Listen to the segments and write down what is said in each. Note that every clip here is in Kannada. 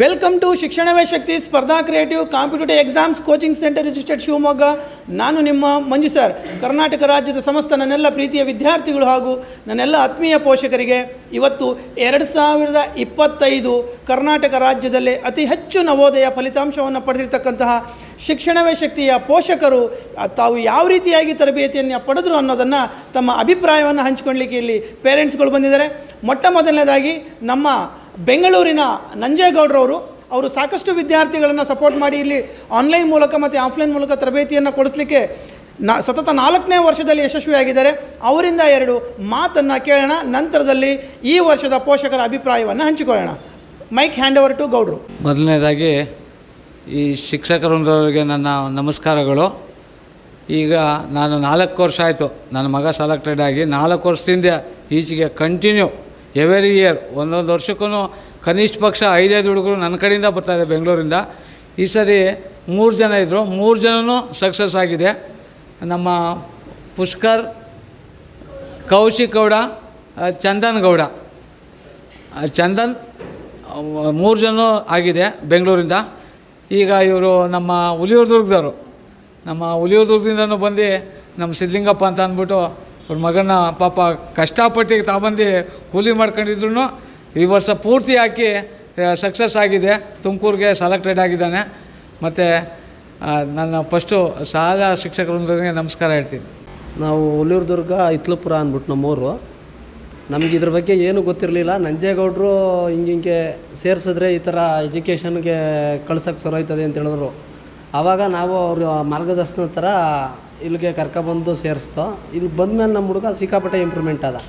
ವೆಲ್ಕಮ್ ಟು ಶಿಕ್ಷಣವೇ ಶಕ್ತಿ ಸ್ಪರ್ಧಾ creative competitive exams coaching centre registered Shivamogga. ನಾನು ನಿಮ್ಮ ಮಂಜು ಸರ್. ಕರ್ನಾಟಕ ರಾಜ್ಯದ ಸಮಸ್ತ ನನ್ನೆಲ್ಲ ಪ್ರೀತಿಯ ವಿದ್ಯಾರ್ಥಿಗಳು ಹಾಗೂ ನನ್ನೆಲ್ಲ ಆತ್ಮೀಯ ಪೋಷಕರಿಗೆ ಇವತ್ತು ಎರಡು ಸಾವಿರದ ಇಪ್ಪತ್ತೈದು ಕರ್ನಾಟಕ ರಾಜ್ಯದಲ್ಲೇ ಅತಿ ಹೆಚ್ಚು ನವೋದಯ ಫಲಿತಾಂಶವನ್ನು ಪಡೆದಿರ್ತಕ್ಕಂತಹ ಶಿಕ್ಷಣವೇ ಶಕ್ತಿಯ ಪೋಷಕರು, ತಾವು ಯಾವ ರೀತಿಯಾಗಿ ತರಬೇತಿಯನ್ನು ಪಡೆದರು ಅನ್ನೋದನ್ನು ತಮ್ಮ ಅಭಿಪ್ರಾಯವನ್ನು ಹಂಚಿಕೊಳ್ಳಿಕ್ಕೆ ಇಲ್ಲಿ ಪೇರೆಂಟ್ಸ್ಗಳು ಬಂದಿದ್ದಾರೆ. ಮೊಟ್ಟ ಮೊದಲನೇದಾಗಿ ನಮ್ಮ ಬೆಂಗಳೂರಿನ ನಂಜೇಗೌಡರವರು, ಅವರು ಸಾಕಷ್ಟು ವಿದ್ಯಾರ್ಥಿಗಳನ್ನು ಸಪೋರ್ಟ್ ಮಾಡಿ ಇಲ್ಲಿ ಆನ್ಲೈನ್ ಮೂಲಕ ಮತ್ತು ಆಫ್ಲೈನ್ ಮೂಲಕ ತರಬೇತಿಯನ್ನು ಕೊಡಿಸ್ಲಿಕ್ಕೆ ನಾ, ಸತತ ನಾಲ್ಕನೇ ವರ್ಷದಲ್ಲಿ ಯಶಸ್ವಿಯಾಗಿದ್ದಾರೆ. ಅವರಿಂದ ಎರಡು ಮಾತನ್ನು ಕೇಳೋಣ, ನಂತರದಲ್ಲಿ ಈ ವರ್ಷದ ಪೋಷಕರ ಅಭಿಪ್ರಾಯವನ್ನು ಹಂಚಿಕೊಳ್ಳೋಣ. ಮೈಕ್ ಹ್ಯಾಂಡ್ ಓವರ್ ಟು ಗೌಡ್ರು. ಮೊದಲನೇದಾಗಿ ಈ ಶಿಕ್ಷಕರೊಂದರಿಗೆ ನನ್ನ ನಮಸ್ಕಾರಗಳು. ಈಗ ನಾನು ನಾಲ್ಕು ವರ್ಷ ಆಯಿತು, ನನ್ನ ಮಗ ಸೆಲೆಕ್ಟೆಡ್ ಆಗಿ ನಾಲ್ಕು ವರ್ಷದಿಂದ ಈಚೆಗೆ ಕಂಟಿನ್ಯೂ ಎವರಿ ಇಯರ್ ಒಂದೊಂದು ವರ್ಷಕ್ಕೂ ಕನಿಷ್ಠ ಪಕ್ಷ ಐದೈದು ಹುಡುಗರು ನನ್ನ ಕಡೆಯಿಂದ ಬರ್ತಾರೆ ಬೆಂಗಳೂರಿಂದ. ಈ ಸರಿ ಮೂರು ಜನ ಇದ್ದರು ಮೂರು ಜನನೂ ಸಕ್ಸಸ್ ಆಗಿದೆ. ನಮ್ಮ ಪುಷ್ಕರ್, ಕೌಶಿಕ್ ಗೌಡ ಚಂದನ್ ಗೌಡ. ಚಂದನ್ ಮೂರು ಜನ ಆಗಿದೆ ಬೆಂಗಳೂರಿಂದ. ಈಗ ಇವರು ನಮ್ಮ ಹುಲಿಯೂರ್ದುರ್ಗದವರು. ನಮ್ಮ ಹುಲಿಯೂರ್ದುರ್ಗದಿಂದನೂ ಬಂದು ನಮ್ಮ ಸಿದ್ಧಲಿಂಗಪ್ಪ ಅಂತ ಅಂದ್ಬಿಟ್ಟು ಅವ್ರ ಮಗನ ಪಾಪ ಕಷ್ಟಪಟ್ಟು ತಾಬಂದು ಕೂಲಿ ಮಾಡ್ಕೊಂಡಿದ್ರು ಈ ವರ್ಷ ಪೂರ್ತಿ ಹಾಕಿ ಸಕ್ಸಸ್ ಆಗಿದೆ. ತುಮಕೂರಿಗೆ ಸೆಲೆಕ್ಟೆಡ್ ಆಗಿದ್ದಾನೆ. ಮತ್ತು ನನ್ನ ಫಸ್ಟು ಶಾಲಾ ಶಿಕ್ಷಕರೊಂದಿಗೆ ನಮಸ್ಕಾರ ಹೇಳ್ತೀನಿ. ನಾವು ಹುಲಿಯೂರ್ದುರ್ಗ ಇತ್ಲುಪುರ ಅಂದ್ಬಿಟ್ಟು ನಮ್ಮೂರು. ನಮಗೆ ಇದ್ರ ಬಗ್ಗೆ ಏನೂ ಗೊತ್ತಿರಲಿಲ್ಲ. ನಂಜೇಗೌಡರು ಹಿಂಗಿಂಗೆ ಸೇರಿಸಿದ್ರೆ ಈ ಥರ ಎಜುಕೇಷನ್ಗೆ ಕಳ್ಸೋಕ್ಕೆ ಆಯ್ತದೆ ಅಂತ ಹೇಳಿದ್ರು. ಆವಾಗ ನಾವು ಅವರು ಮಾರ್ಗದರ್ಶನ ಥರ ಇಲ್ಲಿಗೆ ಕರ್ಕೊಬಂದು ಸೇರಿಸ್ತೋ. ಇಲ್ಲಿ ಬಂದಮೇಲೆ ನಮ್ಮ ಹುಡುಗ ಸಿಕ್ಕಾಪಟ್ಟೆ ಇಂಪ್ರೂವ್ಮೆಂಟ್ ಅದ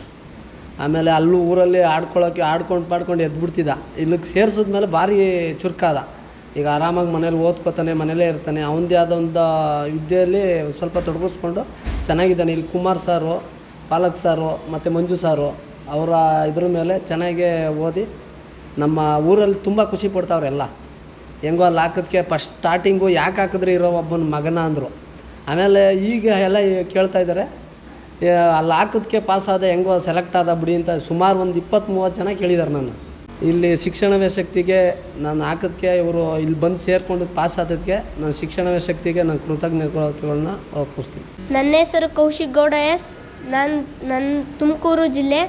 ಆಮೇಲೆ ಅಲ್ಲೂ ಊರಲ್ಲಿ ಆಡ್ಕೊಳ್ಳೋಕ್ಕೆ ಆಡ್ಕೊಂಡು ಪಾಡ್ಕೊಂಡು ಎದ್ಬಿಡ್ತಿದ್ದ. ಇಲ್ಲಿಗೆ ಸೇರಿಸಿದ್ಮೇಲೆ ಭಾರಿ ಚುರುಕಾದ. ಈಗ ಆರಾಮಾಗಿ ಮನೇಲಿ ಓದ್ಕೋತಾನೆ, ಮನೇಲೇ ಇರ್ತಾನೆ. ಅವನದೇ ಆದ ಒಂದು ವಿದ್ಯೆಯಲ್ಲಿ ಸ್ವಲ್ಪ ತೊಡಗಿಸ್ಕೊಂಡು ಚೆನ್ನಾಗಿದ್ದಾನೆ. ಇಲ್ಲಿ ಕುಮಾರ್ ಸಾರು, ಪಾಲಕ್ ಸಾರು, ಮತ್ತು ಮಂಜು ಸಾರು, ಅವರ ಇದ್ರ ಮೇಲೆ ಚೆನ್ನಾಗೇ ಓದಿ ನಮ್ಮ ಊರಲ್ಲಿ ತುಂಬ ಖುಷಿ ಪಡ್ತಾವ್ರೆ ಎಲ್ಲ. ಹೆಂಗೋ ಅಲ್ಲಿ ಹಾಕೋದಕ್ಕೆ ಫಸ್ಟ್ ಸ್ಟಾರ್ಟಿಂಗು ಯಾಕೆ ಹಾಕಿದ್ರೆ ಇರೋ ಒಬ್ಬನ ಮಗನ ಅಂದರು. ಆಮೇಲೆ ಈಗ ಎಲ್ಲ ಕೇಳ್ತಾ ಇದ್ದಾರೆ ಅಲ್ಲಿ ಹಾಕೋದಕ್ಕೆ ಪಾಸ್ ಆದ ಹೆಂಗೋ ಸೆಲೆಕ್ಟ್ ಆದ ಬಿಡಿ ಅಂತ ಸುಮಾರು ಒಂದು ಇಪ್ಪತ್ತು ಮೂವತ್ತು ಜನ ಕೇಳಿದ್ದಾರೆ ನಾನು ಇಲ್ಲಿ ಶಿಕ್ಷಣವೇ ಶಕ್ತಿಗೆ ನಾನು ಹಾಕೋದಕ್ಕೆ ಇವರು ಇಲ್ಲಿ ಬಂದು ಸೇರಿಕೊಂಡು ಪಾಸ್ ಆದದಕ್ಕೆ ನಾನು ಶಿಕ್ಷಣವೇ ಶಕ್ತಿಗೆ ನಾನು ಕೃತಜ್ಞತೆಗಳನ್ನ ಒಪ್ಪಿಸ್ತೀನಿ ನನ್ನ ಹೆಸರು ಕೌಶಿಕ್ ಗೌಡ ಎಸ್. ನಾನು ನನ್ನ ತುಮಕೂರು ಜಿಲ್ಲೆ.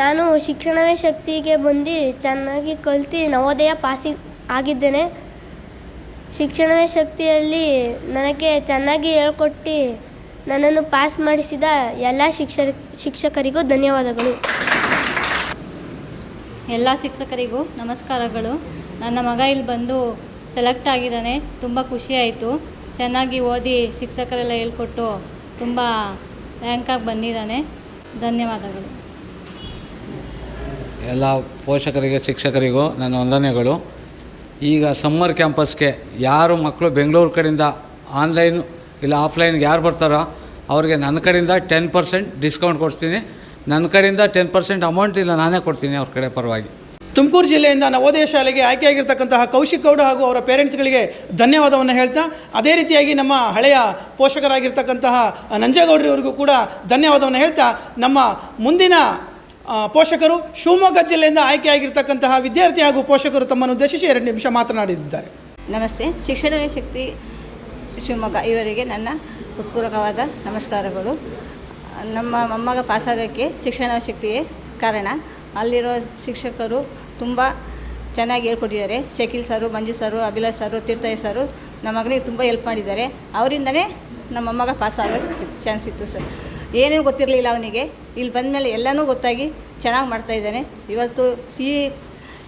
ನಾನು ಶಿಕ್ಷಣವೇ ಶಕ್ತಿಗೆ ಬಂದು ಚೆನ್ನಾಗಿ ಕಲ್ತು ನವೋದಯ ಪಾಸಿ ಆಗಿದ್ದೇನೆ. ಶಿಕ್ಷಣವೇ ಶಕ್ತಿಯಲ್ಲಿ ನನಗೆ ಚೆನ್ನಾಗಿ ಹೇಳ್ಕೊಟ್ಟು ನನ್ನನ್ನು ಪಾಸ್ ಮಾಡಿಸಿದ ಎಲ್ಲ ಶಿಕ್ಷ ಶಿಕ್ಷಕರಿಗೂ ಧನ್ಯವಾದಗಳು. ಎಲ್ಲ ಶಿಕ್ಷಕರಿಗೂ ನಮಸ್ಕಾರಗಳು. ನನ್ನ ಮಗ ಇಲ್ಲಿ ಬಂದು ಸೆಲೆಕ್ಟ್ ಆಗಿದ್ದಾನೆ. ತುಂಬ ಖುಷಿಯಾಯಿತು ಚೆನ್ನಾಗಿ ಓದಿ ಶಿಕ್ಷಕರೆಲ್ಲ ಹೇಳ್ಕೊಟ್ಟು ತುಂಬ ರ್ಯಾಂಕಾಗಿ ಬಂದಿದ್ದಾನೆ. ಧನ್ಯವಾದಗಳು. ಎಲ್ಲ ಪೋಷಕರಿಗೆ ಶಿಕ್ಷಕರಿಗೂ ನನ್ನ ವಂದನೆಗಳು. ಈಗ ಸಮ್ಮರ್ ಕ್ಯಾಂಪಸ್ಗೆ ಯಾರು ಮಕ್ಕಳು ಬೆಂಗಳೂರು ಕಡೆಯಿಂದ ಆನ್ಲೈನ್ ಇಲ್ಲ ಆಫ್ಲೈನ್ಗೆ ಯಾರು ಬರ್ತಾರೋ ಅವ್ರಿಗೆ ನನ್ನ ಕಡೆಯಿಂದ ಟೆನ್ ಪರ್ಸೆಂಟ್ ಡಿಸ್ಕೌಂಟ್ ಕೊಡ್ತೀನಿ ನನ್ನ ಕಡೆಯಿಂದ ಟೆನ್ ಪರ್ಸೆಂಟ್ ಅಮೌಂಟ್ ಇಲ್ಲ, ನಾನೇ ಕೊಡ್ತೀನಿ ಅವ್ರ ಕಡೆ ಪರವಾಗಿ. ತುಮಕೂರು ಜಿಲ್ಲೆಯಿಂದ ನವೋದಯ ಶಾಲೆಗೆ ಆಯ್ಕೆಯಾಗಿರ್ತಕ್ಕಂತಹ ಕೌಶಿಕ್ ಗೌಡ ಹಾಗೂ ಅವರ ಪೇರೆಂಟ್ಸ್ಗಳಿಗೆ ಧನ್ಯವಾದವನ್ನು ಹೇಳ್ತಾ, ಅದೇ ರೀತಿಯಾಗಿ ನಮ್ಮ ಹಳೆಯ ಪೋಷಕರಾಗಿರ್ತಕ್ಕಂತಹ ನಂಜೇಗೌಡರಿವರಿಗೂ ಕೂಡ ಧನ್ಯವಾದವನ್ನು ಹೇಳ್ತಾ, ನಮ್ಮ ಮುಂದಿನ ಪೋಷಕರು ಶಿವಮೊಗ್ಗ ಜಿಲ್ಲೆಯಿಂದ ಆಯ್ಕೆಯಾಗಿರ್ತಕ್ಕಂತಹ ವಿದ್ಯಾರ್ಥಿ ಹಾಗೂ ಪೋಷಕರು ತಮ್ಮನ್ನು ಉದ್ದೇಶಿಸಿ ಎರಡು ನಿಮಿಷ ಮಾತನಾಡಿದ್ದಾರೆ. ನಮಸ್ತೆ. ಶಿಕ್ಷಣವೇ ಶಕ್ತಿ ಶಿವಮೊಗ್ಗ ಇವರಿಗೆ ನನ್ನ ಹೃತ್ಪೂರ್ವಕವಾದ ನಮಸ್ಕಾರಗಳು. ನಮ್ಮ ಮೊಮ್ಮಗ ಪಾಸಾದಕ್ಕೆ ಶಿಕ್ಷಣ ಶಕ್ತಿಯೇ ಕಾರಣ. ಅಲ್ಲಿರೋ ಶಿಕ್ಷಕರು ತುಂಬ ಚೆನ್ನಾಗಿ ಹೇಳ್ಕೊಟ್ಟಿದ್ದಾರೆ. ಶಕೀಲ್ ಸರು, ಮಂಜು ಸರು, ಅಭಿಲಾಷ್ ಸರು, ತೀರ್ಥಯ್ಯ ಸರು ನಮ್ಮ ಮಗನಿಗೆ ತುಂಬ ಹೆಲ್ಪ್ ಮಾಡಿದ್ದಾರೆ. ಅವರಿಂದನೇ ನಮ್ಮ ಮೊಮ್ಮಗ ಪಾಸಾಗೋಕ್ಕೆ ಚಾನ್ಸ್ ಇತ್ತು ಸರ್. ಏನೇನು ಗೊತ್ತಿರಲಿಲ್ಲ ಅವನಿಗೆ. ಇಲ್ಲಿ ಬಂದ ಮೇಲೆ ಎಲ್ಲನೂ ಗೊತ್ತಾಗಿ ಚೆನ್ನಾಗಿ ಮಾಡ್ತಾಯಿದ್ದಾನೆ ಇವತ್ತು ಸಿ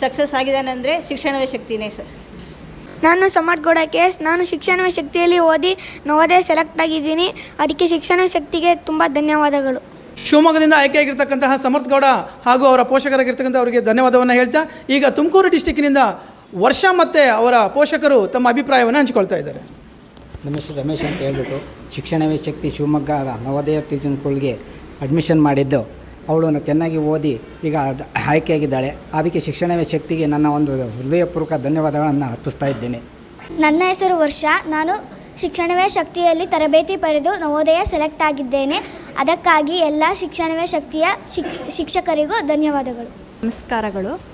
ಸಕ್ಸಸ್ ಆಗಿದ್ದಾನೆ ಅಂದರೆ ಶಿಕ್ಷಣವೇ ಶಕ್ತಿನೇ ಸರ್. ನಾನು ಸಮರ್ಥ್ ಗೌಡ ಕೆ ಎಸ್ ನಾನು ಶಿಕ್ಷಣವೇ ಶಕ್ತಿಯಲ್ಲಿ ಓದಿ ನವೋದಯ ಸೆಲೆಕ್ಟ್ ಆಗಿದ್ದೀನಿ. ಅದಕ್ಕೆ ಶಿಕ್ಷಣ ಶಕ್ತಿಗೆ ತುಂಬ ಧನ್ಯವಾದಗಳು. ಶಿವಮೊಗ್ಗದಿಂದ ಆಯ್ಕೆಯಾಗಿರ್ತಕ್ಕಂತಹ ಸಮರ್ಥ್ ಗೌಡ ಹಾಗೂ ಅವರ ಪೋಷಕರಾಗಿರ್ತಕ್ಕಂಥ ಅವರಿಗೆ ಧನ್ಯವಾದವನ್ನು ಹೇಳ್ತಾ ಈಗ ತುಮಕೂರು ಡಿಸ್ಟಿಕ್ಕಿನಿಂದ ವರ್ಷ ಮತ್ತೆ ಅವರ ಪೋಷಕರು ತಮ್ಮ ಅಭಿಪ್ರಾಯವನ್ನು ಹಂಚಿಕೊಳ್ತಾ ಇದ್ದಾರೆ. ನಮ್ಮ ಹೆಸರು ರಮೇಶ್ ಅಂತ ಹೇಳ್ಬಿಟ್ಟು ಶಿಕ್ಷಣವೇ ಶಕ್ತಿ ಶಿವಮೊಗ್ಗ ನವೋದಯ ಟೀಚಿಂಗ್ ಸ್ಕೂಲ್ಗೆ ಅಡ್ಮಿಷನ್ ಮಾಡಿದ್ದು. ಅವಳನ್ನು ಚೆನ್ನಾಗಿ ಓದಿ ಈಗ ಆಯ್ಕೆಯಾಗಿದ್ದಾಳೆ. ಅದಕ್ಕೆ ಶಿಕ್ಷಣವೇ ಶಕ್ತಿಗೆ ನನ್ನ ಒಂದು ಹೃದಯಪೂರ್ವಕ ಧನ್ಯವಾದಗಳನ್ನು ಅರ್ಪಿಸ್ತಾ ಇದ್ದೇನೆ. ನನ್ನ ಹೆಸರು ವರ್ಷ. ನಾನು ಶಿಕ್ಷಣವೇ ಶಕ್ತಿಯಲ್ಲಿ ತರಬೇತಿ ಪಡೆದು ನವೋದಯ ಸೆಲೆಕ್ಟ್ ಆಗಿದ್ದೇನೆ. ಅದಕ್ಕಾಗಿ ಎಲ್ಲ ಶಿಕ್ಷಣವೇ ಶಕ್ತಿಯ ಶಿಕ್ ಶಿಕ್ಷಕರಿಗೂ ಧನ್ಯವಾದಗಳು. ನಮಸ್ಕಾರಗಳು.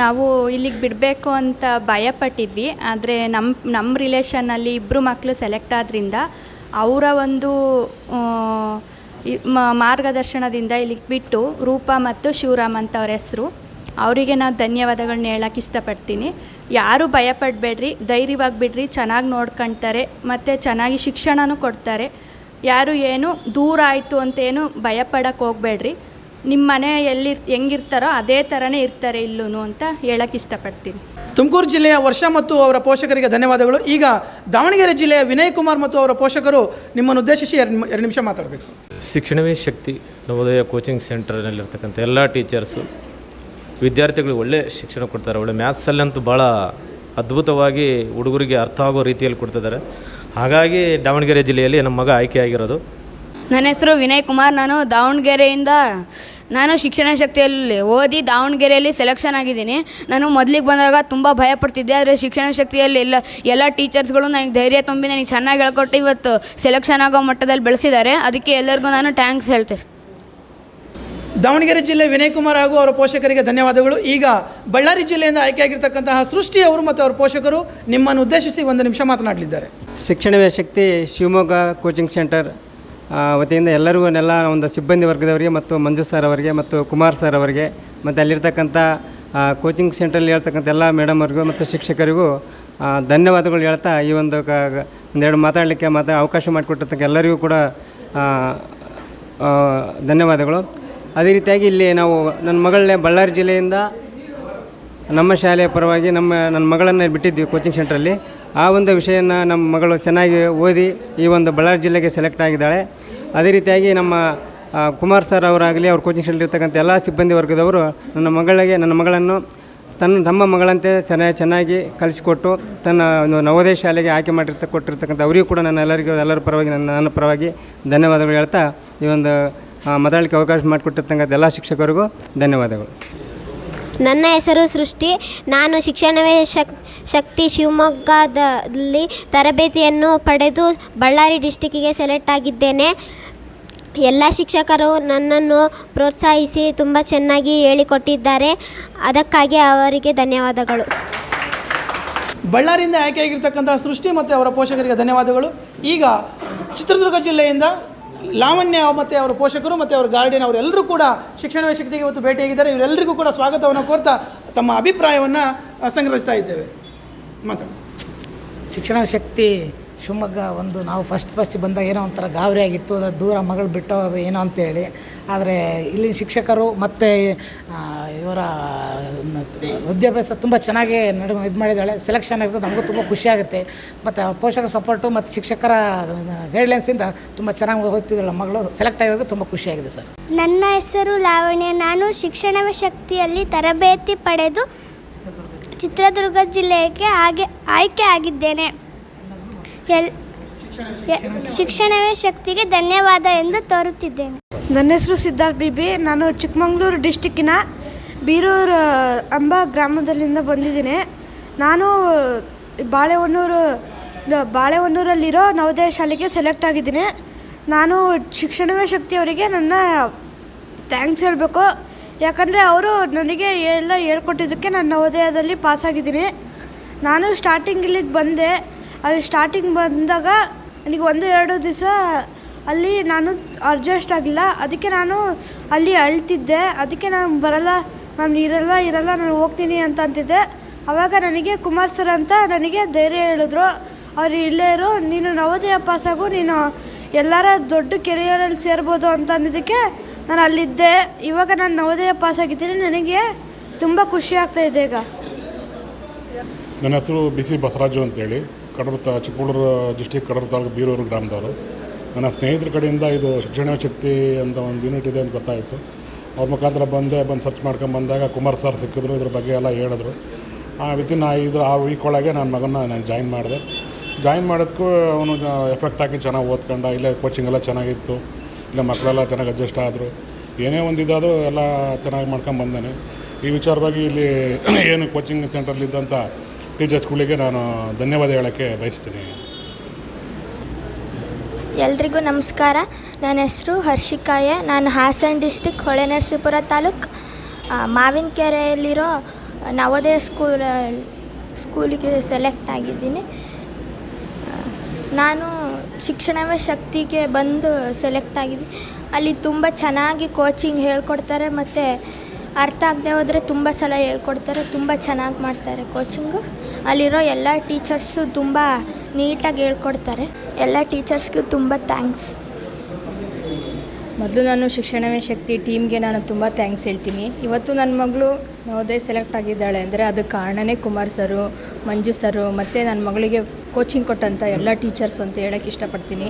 ನಾವು ಇಲ್ಲಿಗೆ ಬಿಡಬೇಕು ಅಂತ ಭಯಪಟ್ಟಿದ್ವಿ, ಆದರೆ ನಮ್ಮ ನಮ್ಮ ರಿಲೇಷನಲ್ಲಿ ಇಬ್ಬರು ಮಕ್ಕಳು ಸೆಲೆಕ್ಟ್ ಆದ್ರಿಂದ ಅವರ ಒಂದು ಮಾರ್ಗದರ್ಶನದಿಂದ ಇಲ್ಲಿಗೆ ಬಿಟ್ಟು ರೂಪ ಮತ್ತು ಶಿವರಾಮ್ ಅಂತ ಅವ್ರ ಹೆಸರು, ಅವರಿಗೆ ನಾವು ಧನ್ಯವಾದಗಳನ್ನ ಹೇಳಕ್ಕೆ ಇಷ್ಟಪಡ್ತೀನಿ. ಯಾರೂ ಭಯಪಡಬೇಡ್ರಿ, ಧೈರ್ಯವಾಗಿ ಬಿಡ್ರಿ, ಚೆನ್ನಾಗಿ ನೋಡ್ಕೊಳ್ತಾರೆ ಮತ್ತು ಚೆನ್ನಾಗಿ ಶಿಕ್ಷಣನೂ ಕೊಡ್ತಾರೆ. ಯಾರು ಏನು ದೂರ ಆಯಿತು ಅಂತೇನು ಭಯಪಡಕ್ಕೆ ಹೋಗಬೇಡ್ರಿ. ನಿಮ್ಮ ಮನೆ ಎಲ್ಲಿ ಹೆಂಗಿರ್ತಾರೋ ಅದೇ ಥರನೇ ಇರ್ತಾರೆ ಇಲ್ಲೂ ಅಂತ ಹೇಳಕ್ಕೆ ಇಷ್ಟಪಡ್ತೀನಿ. ತುಮಕೂರು ಜಿಲ್ಲೆಯ ವರ್ಷ ಮತ್ತು ಅವರ ಪೋಷಕರಿಗೆ ಧನ್ಯವಾದಗಳು. ಈಗ ದಾವಣಗೆರೆ ಜಿಲ್ಲೆಯ ವಿನಯ್ ಕುಮಾರ್ ಮತ್ತು ಅವರ ಪೋಷಕರು ನಿಮ್ಮನ್ನು ಉದ್ದೇಶಿಸಿ ಎರಡು ಎರಡು ನಿಮಿಷ ಮಾತಾಡಬೇಕು. ಶಿಕ್ಷಣವೇ ಶಕ್ತಿ. ನವೋದಯ ಕೋಚಿಂಗ್ ಸೆಂಟರ್ನಲ್ಲಿರ್ತಕ್ಕಂಥ ಎಲ್ಲ ಟೀಚರ್ಸು ವಿದ್ಯಾರ್ಥಿಗಳಿಗೆ ಒಳ್ಳೆ ಶಿಕ್ಷಣ ಕೊಡ್ತಾರೆ. ಒಳ್ಳೆ ಮ್ಯಾಥ್ಸಲ್ಲಂತೂ ಭಾಳ ಅದ್ಭುತವಾಗಿ ಹುಡುಗರಿಗೆ ಅರ್ಥ ಆಗೋ ರೀತಿಯಲ್ಲಿ ಕೊಡ್ತಿದ್ದಾರೆ. ಹಾಗಾಗಿ ದಾವಣಗೆರೆ ಜಿಲ್ಲೆಯಲ್ಲಿ ನಮ್ಮ ಮಗ ಆಯ್ಕೆಯಾಗಿರೋದು. ನನ್ನ ಹೆಸರು ವಿನಯ್ ಕುಮಾರ್. ನಾನು ದಾವಣಗೆರೆಯಿಂದ ನಾನು ಶಿಕ್ಷಣ ಶಕ್ತಿಯಲ್ಲಿ ಓದಿ ದಾವಣಗೆರೆಯಲ್ಲಿ ಸೆಲೆಕ್ಷನ್ ಆಗಿದ್ದೀನಿ. ನಾನು ಮೊದಲಿಗೆ ಬಂದಾಗ ತುಂಬ ಭಯಪಡ್ತಿದ್ದೆ ಆದರೆ ಶಿಕ್ಷಣ ಶಕ್ತಿಯಲ್ಲಿ ಎಲ್ಲ ಎಲ್ಲ ಟೀಚರ್ಸ್ಗಳು ನನಗೆ ಧೈರ್ಯ ತುಂಬಿ ನನಗೆ ಚೆನ್ನಾಗಿ ಹೇಳ್ಕೊಟ್ಟು ಇವತ್ತು ಸೆಲೆಕ್ಷನ್ ಆಗೋ ಮಟ್ಟದಲ್ಲಿ ಬೆಳೆಸಿದ್ದಾರೆ. ಅದಕ್ಕೆ ಎಲ್ಲರಿಗೂ ನಾನು ಥ್ಯಾಂಕ್ಸ್ ಹೇಳ್ತೇನೆ ದಾವಣಗೆರೆ ಜಿಲ್ಲೆ ವಿನಯ್ ಕುಮಾರ್ ಹಾಗೂ ಅವರ ಪೋಷಕರಿಗೆ ಧನ್ಯವಾದಗಳು. ಈಗ ಬಳ್ಳಾರಿ ಜಿಲ್ಲೆಯಿಂದ ಆಯ್ಕೆಯಾಗಿರ್ತಕ್ಕಂತಹ ಸೃಷ್ಟಿ ಅವರು ಮತ್ತು ಅವರ ಪೋಷಕರು ನಿಮ್ಮನ್ನು ಉದ್ದೇಶಿಸಿ ಒಂದು ನಿಮಿಷ ಮಾತನಾಡಲಿದ್ದಾರೆ. ಶಿಕ್ಷಣವೇ ಶಕ್ತಿ ಶಿವಮೊಗ್ಗ ಕೋಚಿಂಗ್ ಸೆಂಟರ್ ವತಿಯಿಂದ ಎಲ್ಲರಿಗೂ ಎಲ್ಲ ಒಂದು ಸಿಬ್ಬಂದಿ ವರ್ಗದವರಿಗೆ ಮತ್ತು ಮಂಜು ಸರ್ ಅವರಿಗೆ ಮತ್ತು ಕುಮಾರ್ ಸರ್ ಅವರಿಗೆ, ಮತ್ತು ಅಲ್ಲಿರ್ತಕ್ಕಂಥ ಕೋಚಿಂಗ್ ಸೆಂಟ್ರಲ್ಲಿ ಹೇಳ್ತಕ್ಕಂಥ ಎಲ್ಲ ಮೇಡಮ್ವರಿಗೂ ಮತ್ತು ಶಿಕ್ಷಕರಿಗೂ ಧನ್ಯವಾದಗಳು ಹೇಳ್ತಾ ಈ ಒಂದು ಕ ಒಂದೆರಡು ಮಾತಾಡಲಿಕ್ಕೆ ಮಾತಾ ಅವಕಾಶ ಮಾಡಿಕೊಟ್ಟಿರ್ತಕ್ಕ ಎಲ್ಲರಿಗೂ ಕೂಡ ಧನ್ಯವಾದಗಳು. ಅದೇ ರೀತಿಯಾಗಿ ಇಲ್ಲಿ ನಾವು ನನ್ನ ಮಗಳನ್ನೇ ಬಳ್ಳಾರಿ ಜಿಲ್ಲೆಯಿಂದ ನಮ್ಮ ಶಾಲೆಯ ಪರವಾಗಿ ನಮ್ಮ, ನನ್ನ ಮಗಳನ್ನು ಬಿಟ್ಟಿದ್ವಿ ಕೋಚಿಂಗ್ ಸೆಂಟ್ರಲ್ಲಿ ಆ ಒಂದು ವಿಷಯನ ನಮ್ಮ ಮಗಳು ಚೆನ್ನಾಗಿ ಓದಿ ಈ ಒಂದು ಬಳ್ಳಾರಿ ಜಿಲ್ಲೆಗೆ ಸೆಲೆಕ್ಟ್ ಆಗಿದ್ದಾಳೆ. ಅದೇ ರೀತಿಯಾಗಿ ನಮ್ಮ ಕುಮಾರ್ ಸರ್ ಅವರಾಗಲಿ, ಅವ್ರ ಕೋಚಿಂಗ್ ಸೆಂಟರ್ ಇರ್ತಕ್ಕಂಥ ಎಲ್ಲ ಸಿಬ್ಬಂದಿ ವರ್ಗದವರು ನನ್ನ ಮಗಳಿಗೆ, ನನ್ನ ಮಗಳನ್ನು ತನ್ನ, ತಮ್ಮ ಮಗಳಂತೆ ಚೆನ್ನಾಗಿ ಚೆನ್ನಾಗಿ ಕಲಿಸಿಕೊಟ್ಟು ತನ್ನ ಒಂದು ನವೋದಯ ಶಾಲೆಗೆ ಆಯ್ಕೆ ಮಾಡಿರ್ತ, ಕೊಟ್ಟಿರ್ತಕ್ಕಂಥ ಅವರಿಗೂ ಕೂಡ ನನ್ನ ಎಲ್ಲರಿಗೂ, ಎಲ್ಲರ ಪರವಾಗಿ ನನ್ನ ನನ್ನ ಪರವಾಗಿ ಧನ್ಯವಾದಗಳು ಹೇಳ್ತಾ ಈ ಒಂದು ಮಾತಾಡಲಿಕ್ಕೆ ಅವಕಾಶ ಮಾಡಿಕೊಟ್ಟಿರ್ತಕ್ಕಂಥ ಎಲ್ಲ ಶಿಕ್ಷಕರಿಗೂ ಧನ್ಯವಾದಗಳು. ನನ್ನ ಹೆಸರು ಸೃಷ್ಟಿ. ನಾನು ಶಿಕ್ಷಣವೇ ಶಕ್, ಶಕ್ತಿ ಶಿವಮೊಗ್ಗದಲ್ಲಿ ತರಬೇತಿಯನ್ನು ಪಡೆದು ಬಳ್ಳಾರಿ ಡಿಸ್ಟಿಕ್ಕಿಗೆ ಸೆಲೆಕ್ಟ್ ಆಗಿದ್ದೇನೆ. ಎಲ್ಲ ಶಿಕ್ಷಕರು ನನ್ನನ್ನು ಪ್ರೋತ್ಸಾಹಿಸಿ ತುಂಬ ಚೆನ್ನಾಗಿ ಹೇಳಿಕೊಟ್ಟಿದ್ದಾರೆ. ಅದಕ್ಕಾಗಿ ಅವರಿಗೆ ಧನ್ಯವಾದಗಳು. ಬಳ್ಳಾರಿಯಿಂದ ಆಯ್ಕೆಯಾಗಿರ್ತಕ್ಕಂಥ ಸೃಷ್ಟಿ ಮತ್ತು ಅವರ ಪೋಷಕರಿಗೆ ಧನ್ಯವಾದಗಳು. ಈಗ ಚಿತ್ರದುರ್ಗ ಜಿಲ್ಲೆಯಿಂದ ಲಾವಣ್ಯ ಮತ್ತು ಅವರ ಪೋಷಕರು ಮತ್ತು ಅವರ ಗಾರ್ಡಿಯನ್ ಅವರೆಲ್ಲರೂ ಕೂಡ ಶಿಕ್ಷಣ ಶಕ್ತಿಗೆ ಇವತ್ತು ಭೇಟಿಯಾಗಿದ್ದಾರೆ. ಇವರೆಲ್ಲರಿಗೂ ಕೂಡ ಸ್ವಾಗತವನ್ನು ಕೋರ್ತಾ ತಮ್ಮ ಅಭಿಪ್ರಾಯವನ್ನು ಸಂಗ್ರಹಿಸ್ತಾ ಇದ್ದೇವೆ. ಮಾತಾಡಿ. ಶಿಕ್ಷಣ ಶಕ್ತಿ ಶಿವಮೊಗ್ಗ ಒಂದು ನಾವು ಫಸ್ಟ್ ಫಸ್ಟ್ ಬಂದಾಗ ಏನೋ ಒಂಥರ ಗಾಬರಿ ಆಗಿತ್ತು, ಅದು ದೂರ ಮಗಳು ಬಿಟ್ಟು ಅದು ಏನೋ ಅಂತೇಳಿ. ಆದರೆ ಇಲ್ಲಿನ ಶಿಕ್ಷಕರು ಮತ್ತು ಇವರ ವಿದ್ಯಾಭ್ಯಾಸ ತುಂಬ ಚೆನ್ನಾಗಿ ನಡು, ಇದು ಮಾಡಿದ್ದಾಳೆ. ಸೆಲೆಕ್ಷನ್ ಆಗಿರೋದು ನಮಗೂ ತುಂಬ ಖುಷಿಯಾಗುತ್ತೆ ಮತ್ತು ಪೋಷಕರ ಸಪೋರ್ಟು ಮತ್ತು ಶಿಕ್ಷಕರ ಗೈಡ್ಲೈನ್ಸಿಂದ ತುಂಬ ಚೆನ್ನಾಗಿ ಓದ್ತಿದ್ದಾಳೆ ಮಗಳು. ಸೆಲೆಕ್ಟ್ ಆಗಿರೋದು ತುಂಬ ಖುಷಿಯಾಗಿದೆ ಸರ್. ನನ್ನ ಹೆಸರು ಲಾವಣ್ಯ. ನಾನು ಶಿಕ್ಷಣವೇ ಶಕ್ತಿಯಲ್ಲಿ ತರಬೇತಿ ಪಡೆದು ಚಿತ್ರದುರ್ಗ ಜಿಲ್ಲೆಗೆ ಆಗೆ ಆಯ್ಕೆ ಆಗಿದ್ದೇನೆ. ಎ- ಶಿಕ್ಷಣವೇ ಶಕ್ತಿಗೆ ಧನ್ಯವಾದ ಎಂದು ತೋರುತ್ತಿದ್ದೇನೆ. ನನ್ನ ಹೆಸರು ಸಿದ್ಧಾರ್ಥ್ ಬಿಬಿ. ನಾನು ಚಿಕ್ಕಮಗಳೂರು ಡಿಸ್ಟಿಕ್ಕಿನ ಬೀರೂರು ಅಂಬ ಗ್ರಾಮದಲ್ಲಿಂದ ಬಂದಿದ್ದೀನಿ. ನಾನು ಬಾಳೆಹೊನ್ನೂರು ಬಾಳೆಹೊನ್ನೂರಲ್ಲಿರೋ ನವೋದಯ ಶಾಲೆಗೆ ಸೆಲೆಕ್ಟ್ ಆಗಿದ್ದೀನಿ. ನಾನು ಶಿಕ್ಷಣವೇ ಶಕ್ತಿ ಅವರಿಗೆ ನನ್ನ ಥ್ಯಾಂಕ್ಸ್ ಹೇಳಬೇಕು. ಯಾಕಂದರೆ ಅವರು ನನಗೆ ಎಲ್ಲ ಹೇಳ್ಕೊಟ್ಟಿದ್ದಕ್ಕೆ ನಾನು ನವೋದಯದಲ್ಲಿ ಪಾಸಾಗಿದ್ದೀನಿ. ನಾನು ಸ್ಟಾರ್ಟಿಂಗ್ ಇಲ್ಲಿಗೆ ಬಂದೆ. ಅಲ್ಲಿ ಸ್ಟಾರ್ಟಿಂಗ್ ಬಂದಾಗ ನನಗೆ ಒಂದು, ಎರಡು ದಿವಸ ಅಲ್ಲಿ ನಾನು ಅಡ್ಜಸ್ಟ್ ಆಗಿಲ್ಲ. ಅದಕ್ಕೆ ನಾನು ಅಲ್ಲಿ ಅಳ್ತಿದ್ದೆ. ಅದಕ್ಕೆ ನಾನು ಬರಲ್ಲ, ನಾನು ಇರಲ್ಲ ಇರಲ್ಲ, ನಾನು ಹೋಗ್ತೀನಿ ಅಂತ ಅಂತಿದ್ದೆ. ಆವಾಗ ನನಗೆ ಕುಮಾರ್ ಸರ್ ಅಂತ ನನಗೆ ಧೈರ್ಯ ಹೇಳಿದ್ರು. ಅವ್ರು ಇಲ್ಲೇ ಇರು, ನೀನು ನವೋದಯ ಪಾಸಾಗು ನೀನು ಎಲ್ಲರ ದೊಡ್ಡ ಕೆರಿಯರಲ್ಲಿ ಸೇರ್ಬೋದು ಅಂತ ಅಂದಿದ್ದಕ್ಕೆ ನಾನು ಅಲ್ಲಿದ್ದೆ. ಇವಾಗ ನಾನು ನವೋದಯ ಪಾಸಾಗಿದ್ದೀನಿ ನನಗೆ ತುಂಬ ಖುಷಿ ಆಗ್ತಾ ಇದೆ ಈಗ. ನನ್ನ ಹೆಸರು ಬಿ ಸಿ ಬಸವರಾಜು ಅಂತೇಳಿ. ಕಡೂರು ತಾ ಚಿಕ್ಕಬಳ್ಳೂರು ಡಿಸ್ಟಿಕ್ ಕಡೂರು ತಾಲೂಕು ಬೀರೂರು ಗ್ರಾಮದವರು. ನನ್ನ ಸ್ನೇಹಿತರ ಕಡೆಯಿಂದ ಇದು ಶಿಕ್ಷಣ ಶಕ್ತಿ ಅಂತ ಒಂದು ಯೂನಿಟ್ ಇದೆ ಅಂತ ಗೊತ್ತಾಯಿತು. ಅವ್ರ ಮುಖಾಂತರ ಬಂದೆ, ಬಂದು ಸರ್ಚ್ ಮಾಡ್ಕೊಂಡು ಬಂದಾಗ ಕುಮಾರ್ ಸರ್ ಸಿಕ್ಕಿದ್ರು, ಇದ್ರ ಬಗ್ಗೆ ಎಲ್ಲ ಹೇಳಿದ್ರು. ವಿತಿನ್ ಇದ್ರ ಆ ವೀಕ್ ಒಳಗೆ ನನ್ನ ಮಗನ ನಾನು ಜಾಯಿನ್ ಮಾಡಿದೆ. ಜಾಯಿನ್ ಮಾಡೋದಕ್ಕೂ ಅವನು ಎಫೆಕ್ಟ್ ಹಾಕಿ ಚೆನ್ನಾಗಿ ಓದ್ಕೊಂಡ, ಇಲ್ಲೇ ಕೋಚಿಂಗ್ ಎಲ್ಲ ಚೆನ್ನಾಗಿತ್ತು. ಇಲ್ಲ ಮಕ್ಕಳೆಲ್ಲ ಚೆನ್ನಾಗಿ ಅಡ್ಜಸ್ಟ್ ಆದರು. ಏನೇ ಒಂದು ಇದಾದರೂ ಎಲ್ಲ ಚೆನ್ನಾಗಿ ಮಾಡ್ಕೊಂಡು ಬಂದೇನೆ. ಈ ವಿಚಾರವಾಗಿ ಇಲ್ಲಿ ಏನು ಕೋಚಿಂಗ್ ಸೆಂಟ್ರಲ್ಲಿದ್ದಂಥ ಟೀಚರ್ಸ್ಗಳಿಗೆ ನಾನು ಧನ್ಯವಾದ ಹೇಳೋಕ್ಕೆ ಬಯಸ್ತೀನಿ. ಎಲ್ರಿಗೂ ನಮಸ್ಕಾರ. ನನ್ನ ಹೆಸರು ಹರ್ಷಿಕಾಯ. ನಾನು ಹಾಸನ ಡಿಸ್ಟಿಕ್ ಹೊಳೆನರಸೀಪುರ ತಾಲೂಕು ಮಾವಿನಕೆರೆಯಲ್ಲಿರೋ ನವೋದಯ ಸ್ಕೂಲ್, ಸ್ಕೂಲಿಗೆ ಸೆಲೆಕ್ಟ್ ಆಗಿದ್ದೀನಿ. ನಾನು ಶಿಕ್ಷಣವೇ ಶಕ್ತಿಗೆ ಬಂದು ಸೆಲೆಕ್ಟ್ ಆಗಿದ್ದೀನಿ. ಅಲ್ಲಿ ತುಂಬ ಚೆನ್ನಾಗಿ ಕೋಚಿಂಗ್ ಹೇಳ್ಕೊಡ್ತಾರೆ, ಮತ್ತು ಅರ್ಥ ಆಗದೆ ಹೋದರೆ ತುಂಬ ಸಲ ಹೇಳ್ಕೊಡ್ತಾರೆ, ತುಂಬ ಚೆನ್ನಾಗಿ ಮಾಡ್ತಾರೆ ಕೋಚಿಂಗು. ಅಲ್ಲಿರೋ ಎಲ್ಲ ಟೀಚರ್ಸು ತುಂಬ ನೀಟಾಗಿ ಹೇಳ್ಕೊಡ್ತಾರೆ. ಎಲ್ಲ ಟೀಚರ್ಸ್ಗೂ ತುಂಬ ಥ್ಯಾಂಕ್ಸ್. ಮೊದಲು ನಾನು ಶಿಕ್ಷಣವೇ ಶಕ್ತಿ ಟೀಮ್ಗೆ ನಾನು ತುಂಬ ಥ್ಯಾಂಕ್ಸ್ ಹೇಳ್ತೀನಿ. ಇವತ್ತು ನನ್ನ ಮಗಳು ನವೋದಯ ಸೆಲೆಕ್ಟ್ ಆಗಿದ್ದಾಳೆ ಅಂದರೆ, ಅದಕ್ಕೆ ಕಾರಣನೇ ಕುಮಾರ್ ಸರು, ಮಂಜು ಸರು, ಮತ್ತು ನನ್ನ ಮಗಳಿಗೆ ಕೋಚಿಂಗ್ ಕೊಟ್ಟಂಥ ಎಲ್ಲ ಟೀಚರ್ಸ್ ಅಂತ ಹೇಳೋಕ್ಕೆ ಇಷ್ಟಪಡ್ತೀನಿ.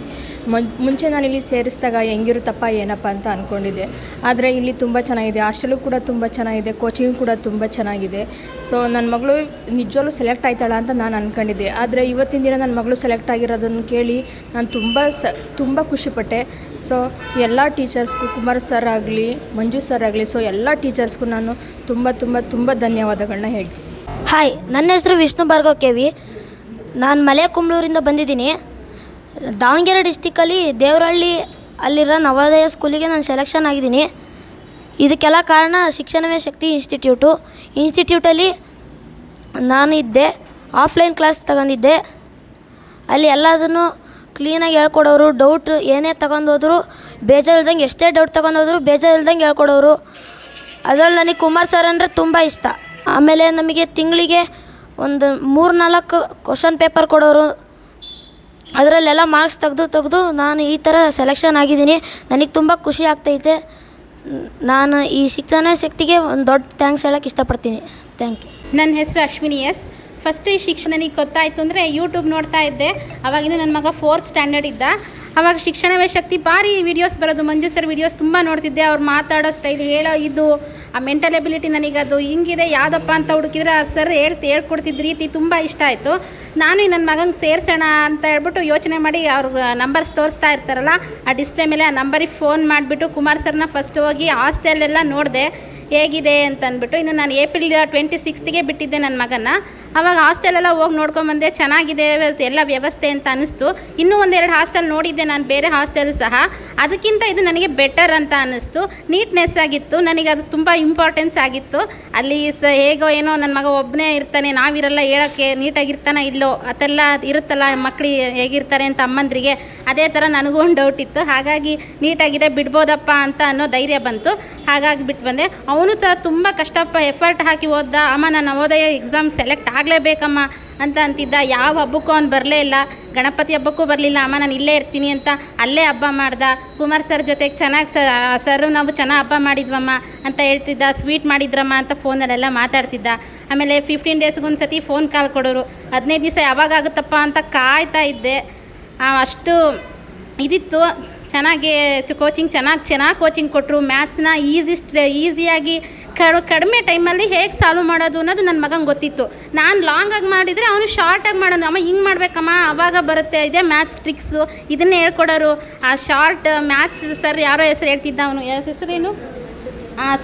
ಮುಂಚೆ ನಾನು ಇಲ್ಲಿ ಸೇರಿಸಿದಾಗ ಹೆಂಗಿರುತ್ತಪ್ಪ, ಏನಪ್ಪ ಅಂತ ಅಂದ್ಕೊಂಡಿದ್ದೆ ಆದರೆ ಇಲ್ಲಿ ತುಂಬ ಚೆನ್ನಾಗಿದೆ. ಹಾಸ್ಟೆಲು ಕೂಡ ತುಂಬ ಚೆನ್ನಾಗಿದೆ. ಕೋಚಿಂಗ್ ಕೂಡ ತುಂಬ ಚೆನ್ನಾಗಿದೆ. ಸೊ ನನ್ನ ಮಗಳು ನಿಜವಾಗ್ಲೂ ಸೆಲೆಕ್ಟ್ ಆಯ್ತಾಳ ಅಂತ ನಾನು ಅಂದ್ಕೊಂಡಿದ್ದೆ ಆದರೆ ಇವತ್ತಿನ ದಿನ ನನ್ನ ಮಗಳು ಸೆಲೆಕ್ಟ್ ಆಗಿರೋದನ್ನು ಕೇಳಿ ನಾನು ತುಂಬ ಸ, ತುಂಬ ಖುಷಿಪಟ್ಟೆ. ಸೊ ಎಲ್ಲ ಟೀಚರ್ಸ್ಗೂ ಕುಮಾರ್ ಸರ್ ಆಗಲಿ, ಮಂಜು ಸರ್ ಆಗಲಿ ಸೊ ಎಲ್ಲ ಟೀಚರ್ಸ್ಗೂ ನಾನು ತುಂಬ ತುಂಬ ತುಂಬ ಧನ್ಯವಾದಗಳನ್ನ ಹೇಳ್ತೀನಿ. ಹಾಯ್ ನನ್ನ ಹೆಸರು ವಿಷ್ಣು ಭಾರ್ಗವ್ ಕೆ ವಿ. ನಾನು ಮಲೆ ಕುಂಬ್ಳೂರಿಂದ ಬಂದಿದ್ದೀನಿ. ದಾವಣಗೆರೆ ಡಿಸ್ಟಿಕ್ಕಲ್ಲಿ ದೇವರಹಳ್ಳಿ ಅಲ್ಲಿರೋ ನವೋದಯ ಸ್ಕೂಲಿಗೆ ನಾನು ಸೆಲೆಕ್ಷನ್ ಆಗಿದ್ದೀನಿ. ಇದಕ್ಕೆಲ್ಲ ಕಾರಣ ಶಿಕ್ಷಣವೇ ಶಕ್ತಿ ಇನ್ಸ್ಟಿಟ್ಯೂಟು. ಇನ್ಸ್ಟಿಟ್ಯೂಟಲ್ಲಿ ನಾನು ಇದ್ದೆ, ಆಫ್ಲೈನ್ ಕ್ಲಾಸ್ ತಗೊಂಡಿದ್ದೆ. ಅಲ್ಲಿ ಎಲ್ಲದನ್ನು ಕ್ಲೀನಾಗಿ ಹೇಳ್ಕೊಡೋರು ಡೌಟ್ ಏನೇ ತಗೊಂಡೋದ್ರು, ಬೇಜಾರಿಲ್ದಂಗೆ ಎಷ್ಟೇ ಡೌಟ್ ತಗೊಂಡೋದ್ರು ಬೇಜಾರಿಲ್ದಂಗೆ ಹೇಳ್ಕೊಡೋರು. ಅದರಲ್ಲಿ ನನಗೆ ಕುಮಾರ್ ಸರ್ ಅಂದರೆ ತುಂಬ ಇಷ್ಟ. ಆಮೇಲೆ ನಮಗೆ ತಿಂಗಳಿಗೆ ಒಂದು ಮೂರು ನಾಲ್ಕು ಕ್ವಶನ್ ಪೇಪರ್ ಕೊಡೋರು. ಅದರಲ್ಲೆಲ್ಲ ಮಾರ್ಕ್ಸ್ ತೆಗೆದು ತೆಗೆದು ನಾನು ಈ ಥರ ಸೆಲೆಕ್ಷನ್ ಆಗಿದ್ದೀನಿ. ನನಗೆ ತುಂಬ ಖುಷಿ ಆಗ್ತೈತೆ. ನಾನು ಈ ಶಿಕ್ಷಣ ಶಕ್ತಿಗೆ ಒಂದು ದೊಡ್ಡ ಥ್ಯಾಂಕ್ಸ್ ಹೇಳೋಕ್ಕೆ ಇಷ್ಟಪಡ್ತೀನಿ. ಥ್ಯಾಂಕ್ ಯು ನನ್ನ ಹೆಸರು ಅಶ್ವಿನಿ ಎಸ್. ಫಸ್ಟ್ ಈ ಶಿಕ್ಷಣ ನನಗೆ ಗೊತ್ತಾಯಿತು ಅಂದರೆ ಯೂಟ್ಯೂಬ್ ನೋಡ್ತಾ ಇದ್ದೆ. ಅವಾಗಿನ ನನ್ನ ಮಗ ಫೋರ್ತ್ ಸ್ಟ್ಯಾಂಡರ್ಡ್ ಇದ್ದ. ಅವಾಗ ಶಿಕ್ಷಣವೇ ಶಕ್ತಿ. ಭಾರಿ ವೀಡಿಯೋಸ್ ಬರೋದು. ಮಂಜು ಸರ್ ವೀಡಿಯೋಸ್ ತುಂಬ ನೋಡ್ತಿದ್ದೆ. ಅವ್ರು ಮಾತಾಡೋ ಸ್ಟೈಲ್ ಹೇಳೋ ಇದು, ಆ ಮೆಂಟಲ್ ಎಬಿಲಿಟಿ ನನಗದು ಹಿಂಗಿದೆ. ಯಾವುದಪ್ಪ ಅಂತ ಹುಡುಕಿದ್ರೆ ಆ ಸರ್ ಹೇಳ್ತಿ ಹೇಳ್ಕೊಡ್ತಿದ್ದ ರೀತಿ ತುಂಬ ಇಷ್ಟ ಆಯಿತು. ನಾನು ನನ್ನ ಮಗಂಗೆ ಸೇರಿಸೋಣ ಅಂತ ಹೇಳ್ಬಿಟ್ಟು ಯೋಚನೆ ಮಾಡಿ ಅವ್ರ ನಂಬರ್ಸ್ ತೋರಿಸ್ತಾ ಇರ್ತಾರಲ್ಲ, ಆ ಡಿಸ್ಪ್ಲೇ ಮೇಲೆ ಆ ನಂಬರಿಗೆ ಫೋನ್ ಮಾಡಿಬಿಟ್ಟು ಕುಮಾರ್ ಸರ್ನ ಫಸ್ಟ್ ಹೋಗಿ ಹಾಸ್ಟೆಲೆಲ್ಲ ನೋಡಿದೆ, ಹೇಗಿದೆ ಅಂತಂದ್ಬಿಟ್ಟು ಇನ್ನು ನಾನು ಏಪ್ರಿಲ್ ಟ್ವೆಂಟಿ ಸಿಕ್ಸ್ತಿಗೆ ಬಿಟ್ಟಿದ್ದೆ ನನ್ನ ಮಗನ ಅವಾಗ ಹಾಸ್ಟೆಲೆಲ್ಲ ಹೋಗಿ ನೋಡ್ಕೊಂಬಂದೆ ಚೆನ್ನಾಗಿದೆ, ಎಲ್ಲ ವ್ಯವಸ್ಥೆ ಅಂತ ಅನ್ನಿಸ್ತು ಇನ್ನೂ ಒಂದೆರಡು ಹಾಸ್ಟೆಲ್ ನೋಡಿದ್ದೆ ನಾನು, ಬೇರೆ ಹಾಸ್ಟೆಲ್ ಸಹ. ಅದಕ್ಕಿಂತ ಇದು ನನಗೆ ಬೆಟರ್ ಅಂತ ಅನ್ನಿಸ್ತು ನೀಟ್ನೆಸ್ ಆಗಿತ್ತು, ನನಗೆ ಅದು ತುಂಬ ಇಂಪಾರ್ಟೆನ್ಸ್ ಆಗಿತ್ತು. ಅಲ್ಲಿ ಸ ಹೇಗೋ ಏನೋ ನನ್ನ ಮಗ ಒಬ್ಬನೇ ಇರ್ತಾನೆ, ನಾವಿರಲ್ಲ, ಹೇಳೋಕ್ಕೆ ನೀಟಾಗಿರ್ತಾನೆ ಇಲ್ಲೋ, ಅದೆಲ್ಲ ಇರುತ್ತಲ್ಲ ಮಕ್ಕಳು ಹೇಗಿರ್ತಾರೆ ಅಂತ ಅಮ್ಮಂದ್ರಿಗೆ ಅದೇ ಥರ ನನಗೂ ಒಂದು ಡೌಟ್ ಇತ್ತು. ಹಾಗಾಗಿ ನೀಟಾಗಿದೆ, ಬಿಡ್ಬೋದಪ್ಪ ಅಂತ ಅನ್ನೋ ಧೈರ್ಯ ಬಂತು. ಹಾಗಾಗಿ ಬಿಟ್ಟು ಬಂದೆ ಅವನು ಸಹ ತುಂಬ ಕಷ್ಟಪ್ಪ ಎಫರ್ಟ್ ಹಾಕಿ ಓದ್ದ. ಅಮ್ಮ ನಾನು ನವೋದಯ ಎಕ್ಸಾಮ್ ಸೆಲೆಕ್ಟ್ ಆಗಲೇಬೇಕಮ್ಮ ಅಂತ ಅಂತಿದ್ದ. ಯಾವ ಹಬ್ಬಕ್ಕೂ ಅವ್ನು ಬರಲೇ ಇಲ್ಲ. ಗಣಪತಿ ಹಬ್ಬಕ್ಕೂ ಬರಲಿಲ್ಲ. ಅಮ್ಮ, ನಾನು ಇಲ್ಲೇ ಇರ್ತೀನಿ ಅಂತ ಅಲ್ಲೇ ಹಬ್ಬ ಮಾಡ್ದ. ಕುಮಾರ್ ಸರ್ ಜೊತೆಗೆ ಚೆನ್ನಾಗಿ ಸರ್ ನಾವು ಚೆನ್ನಾಗಿ ಹಬ್ಬ ಮಾಡಿದ್ವಮ್ಮ ಅಂತ ಹೇಳ್ತಿದ್ದ. ಸ್ವೀಟ್ ಮಾಡಿದ್ರಮ್ಮ ಅಂತ ಫೋನಲ್ಲೆಲ್ಲ ಮಾತಾಡ್ತಿದ್ದ. ಆಮೇಲೆ ಫಿಫ್ಟೀನ್ ಡೇಸ್ಗೊಂದು ಸತಿ ಫೋನ್ ಕಾಲ್ ಕೊಡೋರು. ಹದಿನೈದು ದಿವಸ ಯಾವಾಗ ಆಗುತ್ತಪ್ಪ ಅಂತ ಕಾಯ್ತಾ ಇದ್ದೆ. ಅಷ್ಟು ಇದಿತ್ತು. ಚೆನ್ನಾಗಿ ಕೋಚಿಂಗ್ ಚೆನ್ನಾಗಿ ಚೆನ್ನಾಗಿ ಕೋಚಿಂಗ್ ಕೊಟ್ಟರು ಮ್ಯಾಥ್ಸ್ನ ಈಸಿ ಈಸಿಯಾಗಿ ಕಡ್ ಕಡಿಮೆ ಟೈಮಲ್ಲಿ ಹೇಗೆ ಸಾಲ್ವ್ ಮಾಡೋದು ಅನ್ನೋದು ನನ್ನ ಮಗಂಗೆ ಗೊತ್ತಿತ್ತು. ನಾನು ಲಾಂಗಾಗಿ ಮಾಡಿದರೆ ಅವನು ಶಾರ್ಟಾಗಿ ಮಾಡೋನು. ಅಮ್ಮ ಹಿಂಗೆ ಮಾಡಬೇಕಮ್ಮ ಆವಾಗ ಬರುತ್ತೆ ಇದೆ ಮ್ಯಾಥ್ಸ್ ಟ್ರಿಕ್ಸು ಇದನ್ನೇ ಹೇಳ್ಕೊಡೋರು. ಆ ಶಾರ್ಟ್ ಮ್ಯಾಥ್ಸ್ ಸರ್ ಯಾರೋ ಹೆಸರು ಹೇಳ್ತಿದ್ದ ಅವನು. ಹೆಸರೇನು?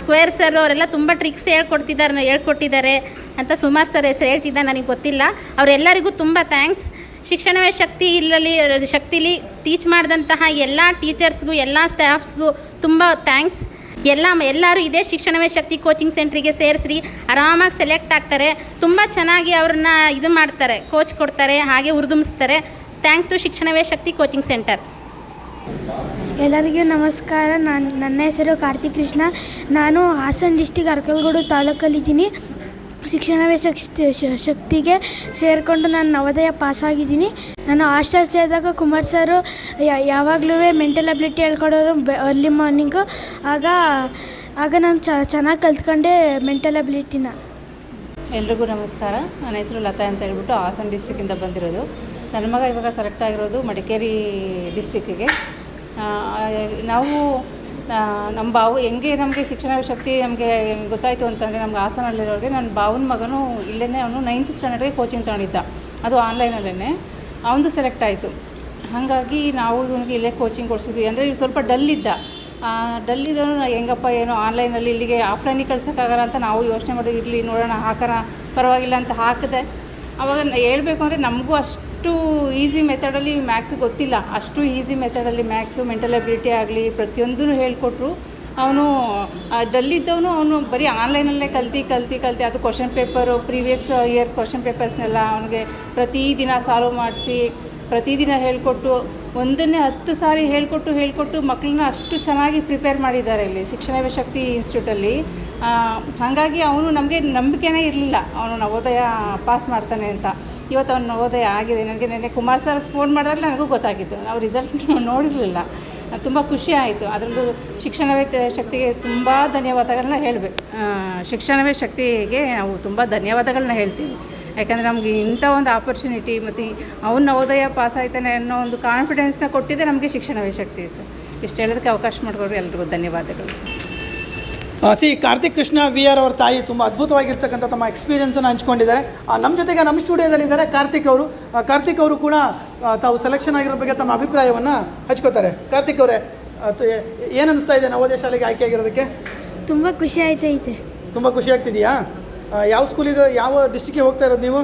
ಸ್ಕ್ವೇರ್ ಸರ್ ಅವರೆಲ್ಲ ತುಂಬ ಟ್ರಿಕ್ಸ್ ಹೇಳ್ಕೊಡ್ತಿದ್ದಾರೆ, ಹೇಳ್ಕೊಟ್ಟಿದ್ದಾರೆ ಅಂತ ಸುಮಾರು ಸರ್ ಹೆಸರು ಹೇಳ್ತಿದ್ದ ನನಗೆ ಗೊತ್ತಿಲ್ಲ. ಅವರೆಲ್ಲರಿಗೂ ತುಂಬ ಥ್ಯಾಂಕ್ಸ್ ಶಿಕ್ಷಣವೇ ಶಕ್ತಿ ಇಲ್ಲಲ್ಲಿ, ಶಕ್ತಿಲಿ ಟೀಚ್ ಮಾಡಿದಂತಹ ಎಲ್ಲ ಟೀಚರ್ಸ್ಗೂ ಎಲ್ಲ ಸ್ಟಾಫ್ಸ್ಗೂ ತುಂಬ ಥ್ಯಾಂಕ್ಸ್ ಎಲ್ಲ ಎಲ್ಲರೂ ಇದೇ ಶಿಕ್ಷಣವೇ ಶಕ್ತಿ ಕೋಚಿಂಗ್ ಸೆಂಟ್ರಿಗೆ ಸೇರಿಸ್ರಿ, ಆರಾಮಾಗಿ ಸೆಲೆಕ್ಟ್ ಆಗ್ತಾರೆ, ತುಂಬ ಚೆನ್ನಾಗಿ ಅವ್ರನ್ನ ಇದು ಮಾಡ್ತಾರೆ ಕೋಚ್ ಕೊಡ್ತಾರೆ, ಹಾಗೆ ಹುರಿದುಂಬಿಸ್ತಾರೆ thanks to ಶಿಕ್ಷಣವೇ Shakti coaching centre ಎಲ್ಲರಿಗೂ ನಮಸ್ಕಾರ. ನಾನು ನನ್ನ ಹೆಸರು ಕಾರ್ತಿಕ್ ಕೃಷ್ಣ. ನಾನು ಹಾಸನ ಡಿಸ್ಟಿಕ್ ಅರ್ಕಲ್ಗೂಡು ತಾಲೂಕಲ್ಲಿದ್ದೀನಿ. ಶಿಕ್ಷಣವೇ ಶಕ್ತಿ ಶಕ್ತಿಗೆ ಸೇರಿಕೊಂಡು ನಾನು ನವೋದಯ ಪಾಸಾಗಿದ್ದೀನಿ. ನಾನು ಹಾಸ್ಟೆಲ್ ಸೇರಿದಾಗ ಕುಮಾರ್ ಸರು ಯಾವಾಗಲೂ ಮೆಂಟಲ್ ಅಬಿಲಿಟಿ ಹೇಳ್ಕೊಡೋರು ಅರ್ಲಿ ಮಾರ್ನಿಂಗು ಆಗ ಆಗ ನಾನು ಚೆನ್ನಾಗಿ ಕಲ್ತ್ಕೊಂಡೆ ಮೆಂಟಲ್ ಅಬಿಲಿಟಿನ ಎಲ್ರಿಗೂ ನಮಸ್ಕಾರ. ನನ್ನ ಹೆಸರು ಲತಾ ಅಂತ ಹೇಳ್ಬಿಟ್ಟು ಹಾಸನ ಡಿಸ್ಟಿಕ್ಕಿಂದ ಬಂದಿರೋದು. ನನ್ನ ಮಗ ಇವಾಗ ಸೆಲೆಕ್ಟ್ ಆಗಿರೋದು ಮಡಿಕೇರಿ ಡಿಸ್ಟಿಕ್ಕಿಗೆ ನಾವು ನಮ್ಮ ಬಾವು ಹೆಂಗೆ ನಮಗೆ ಶಿಕ್ಷಣ ಶಕ್ತಿ ನಮಗೆ ಗೊತ್ತಾಯಿತು ಅಂತಂದರೆ ನಮ್ಗೆ ಹಾಸನಲ್ಲಿರೋರಿಗೆ ನನ್ನ ಬಾವನ ಮಗನು ಇಲ್ಲೇ ಅವನು ನೈನ್ತ್ ಸ್ಟ್ಯಾಂಡರ್ಡ್ಗೆ ಕೋಚಿಂಗ್ ತಗೊಂಡಿದ್ದ. ಅದು ಆನ್ಲೈನಲ್ಲೇ ಅವನದು ಸೆಲೆಕ್ಟ್ ಆಯಿತು. ಹಾಗಾಗಿ ನಾವು ಇವನಿಗೆ ಇಲ್ಲೇ ಕೋಚಿಂಗ್ ಕೊಡಿಸಿದ್ವಿ. ಅಂದರೆ ಇವ್ನು ಸ್ವಲ್ಪ ಡಲ್ ಇದ್ದ. ಡಲ್ ಇದ್ದವನು ಹೆಂಗಪ್ಪ, ಏನು ಆನ್ಲೈನಲ್ಲಿ ಇಲ್ಲಿಗೆ ಆಫ್ಲೈನಿಗೆ ಕಳ್ಸೋಕ್ಕಾಗಲ್ಲ ಅಂತ ನಾವು ಯೋಚನೆ ಮಾಡೋದು ಇರಲಿ ನೋಡೋಣ, ಹಾಕೋಣ, ಪರವಾಗಿಲ್ಲ ಅಂತ ಹಾಕಿದೆ. ಅವಾಗ ಹೇಳ್ಬೇಕು ಅಂದರೆ ನಮಗೂ ಅಷ್ಟು ಈಸಿ ಮೆಥಡಲ್ಲಿ ಮ್ಯಾಕ್ಸ್ ಗೊತ್ತಿಲ್ಲ. ಅಷ್ಟು ಈಸಿ ಮೆಥಡಲ್ಲಿ ಮ್ಯಾಕ್ಸು ಮೆಂಟಲ್ ಅಬಿಲಿಟಿ ಆಗಲಿ ಪ್ರತಿಯೊಂದೂ ಹೇಳಿಕೊಟ್ರು ಅವನು ಡಲ್ಲಿದ್ದವನು ಅವನು ಬರೀ ಆನ್ಲೈನಲ್ಲೇ ಕಲ್ತು ಕಲ್ತು ಕಲ್ತು, ಅದು question paper previous year question ಪೇಪರ್ಸ್ನೆಲ್ಲ ಅವನಿಗೆ ಪ್ರತಿದಿನ ಸಾಲ್ವ್ ಮಾಡಿಸಿ, ಪ್ರತಿದಿನ ಹೇಳಿಕೊಟ್ಟು, ಒಂದನ್ನೇ ಹತ್ತು ಸಾರಿ ಹೇಳಿಕೊಟ್ಟು ಹೇಳಿಕೊಟ್ಟು ಮಕ್ಕಳನ್ನ ಅಷ್ಟು ಚೆನ್ನಾಗಿ ಪ್ರಿಪೇರ್ ಮಾಡಿದ್ದಾರೆ ಇಲ್ಲಿ ಶಿಕ್ಷಣ ಶಕ್ತಿ ಇನ್ಸ್ಟಿಟ್ಯೂಟಲ್ಲಿ ಹಾಗಾಗಿ ಅವನು ನಮಗೆ ನಂಬಿಕೆನೇ ಇರಲಿಲ್ಲ. ಅವನು ನವೋದಯ ಪಾಸ್ ಮಾಡ್ತಾನೆ ಅಂತ. ಇವತ್ತು ಅವನು ನವೋದಯ ಆಗಿದೆ. ನನಗೆ ನೆನ್ನೆ ಕುಮಾರ್ ಸರ್ ಫೋನ್ ಮಾಡಿದ್ರೆ ನನಗೂ ಗೊತ್ತಾಗಿತ್ತು. ನಾವು ರಿಸಲ್ಟ್ ನೋಡಿರಲಿಲ್ಲ. ತುಂಬ ಖುಷಿ ಆಯಿತು. ಅದರಲ್ಲೂ ಶಿಕ್ಷಣವೇ ಶಕ್ತಿಗೆ ತುಂಬ ಧನ್ಯವಾದಗಳನ್ನ ಹೇಳಬೇಕು. ಶಿಕ್ಷಣವೇ ಶಕ್ತಿಗೆ ನಾವು ತುಂಬ ಧನ್ಯವಾದಗಳನ್ನ ಹೇಳ್ತೀವಿ. ಯಾಕಂದರೆ ನಮಗೆ ಇಂಥ ಒಂದು ಆಪರ್ಚುನಿಟಿ ಮತ್ತು ಅವ್ನು ನವೋದಯ ಪಾಸ್ ಆಯ್ತಾನೆ ಅನ್ನೋ ಒಂದು ಕಾನ್ಫಿಡೆನ್ಸ್ನ ಕೊಟ್ಟಿದ್ದೆ ನಮಗೆ ಶಿಕ್ಷಣವೇ ಶಕ್ತಿ ಸರ್. ಇಷ್ಟು ಹೇಳೋದಕ್ಕೆ ಅವಕಾಶ ಮಾಡಿಕೊಡ್ರಿ ಎಲ್ರಿಗೂ ಧನ್ಯವಾದಗಳು. Sir C Karthik Krishna V R ಅವ್ರ ತಾಯಿ ತುಂಬ ಅದ್ಭುತವಾಗಿರ್ತಕ್ಕಂಥ ತಮ್ಮ ಎಕ್ಸ್ಪೀರಿಯನ್ಸನ್ನು ಹಂಚ್ಕೊಂಡಿದ್ದಾರೆ. ನಮ್ಮ ಜೊತೆಗೆ ನಮ್ಮ ಸ್ಟುಡಿಯೋದಲ್ಲಿದ್ದಾರೆ ಕಾರ್ತಿಕ್ ಅವರು. ಕಾರ್ತಿಕ್ ಅವರು ಕೂಡ ತಾವು ಸೆಲೆಕ್ಷನ್ ಆಗಿರೋ ಬಗ್ಗೆ ತಮ್ಮ ಅಭಿಪ್ರಾಯವನ್ನು ಹಚ್ಕೋತಾರೆ. ಕಾರ್ತಿಕ್ ಅವರೇ ಏನು ಅನಿಸ್ತಾ ಇದೆ ನವೋದಯ ಶಾಲೆಗೆ ಆಯ್ಕೆ ಆಗಿರೋದಕ್ಕೆ? ತುಂಬ ಖುಷಿ ಆಯ್ತೈತೆ. ತುಂಬ ಖುಷಿ ಆಗ್ತಿದೆಯಾ? ಯಾವ ಸ್ಕೂಲಿಗೆ ಯಾವ ಡಿಸ್ಟಿಕ್ಗೆ ಹೋಗ್ತಾ ಇರೋದು ನೀವು?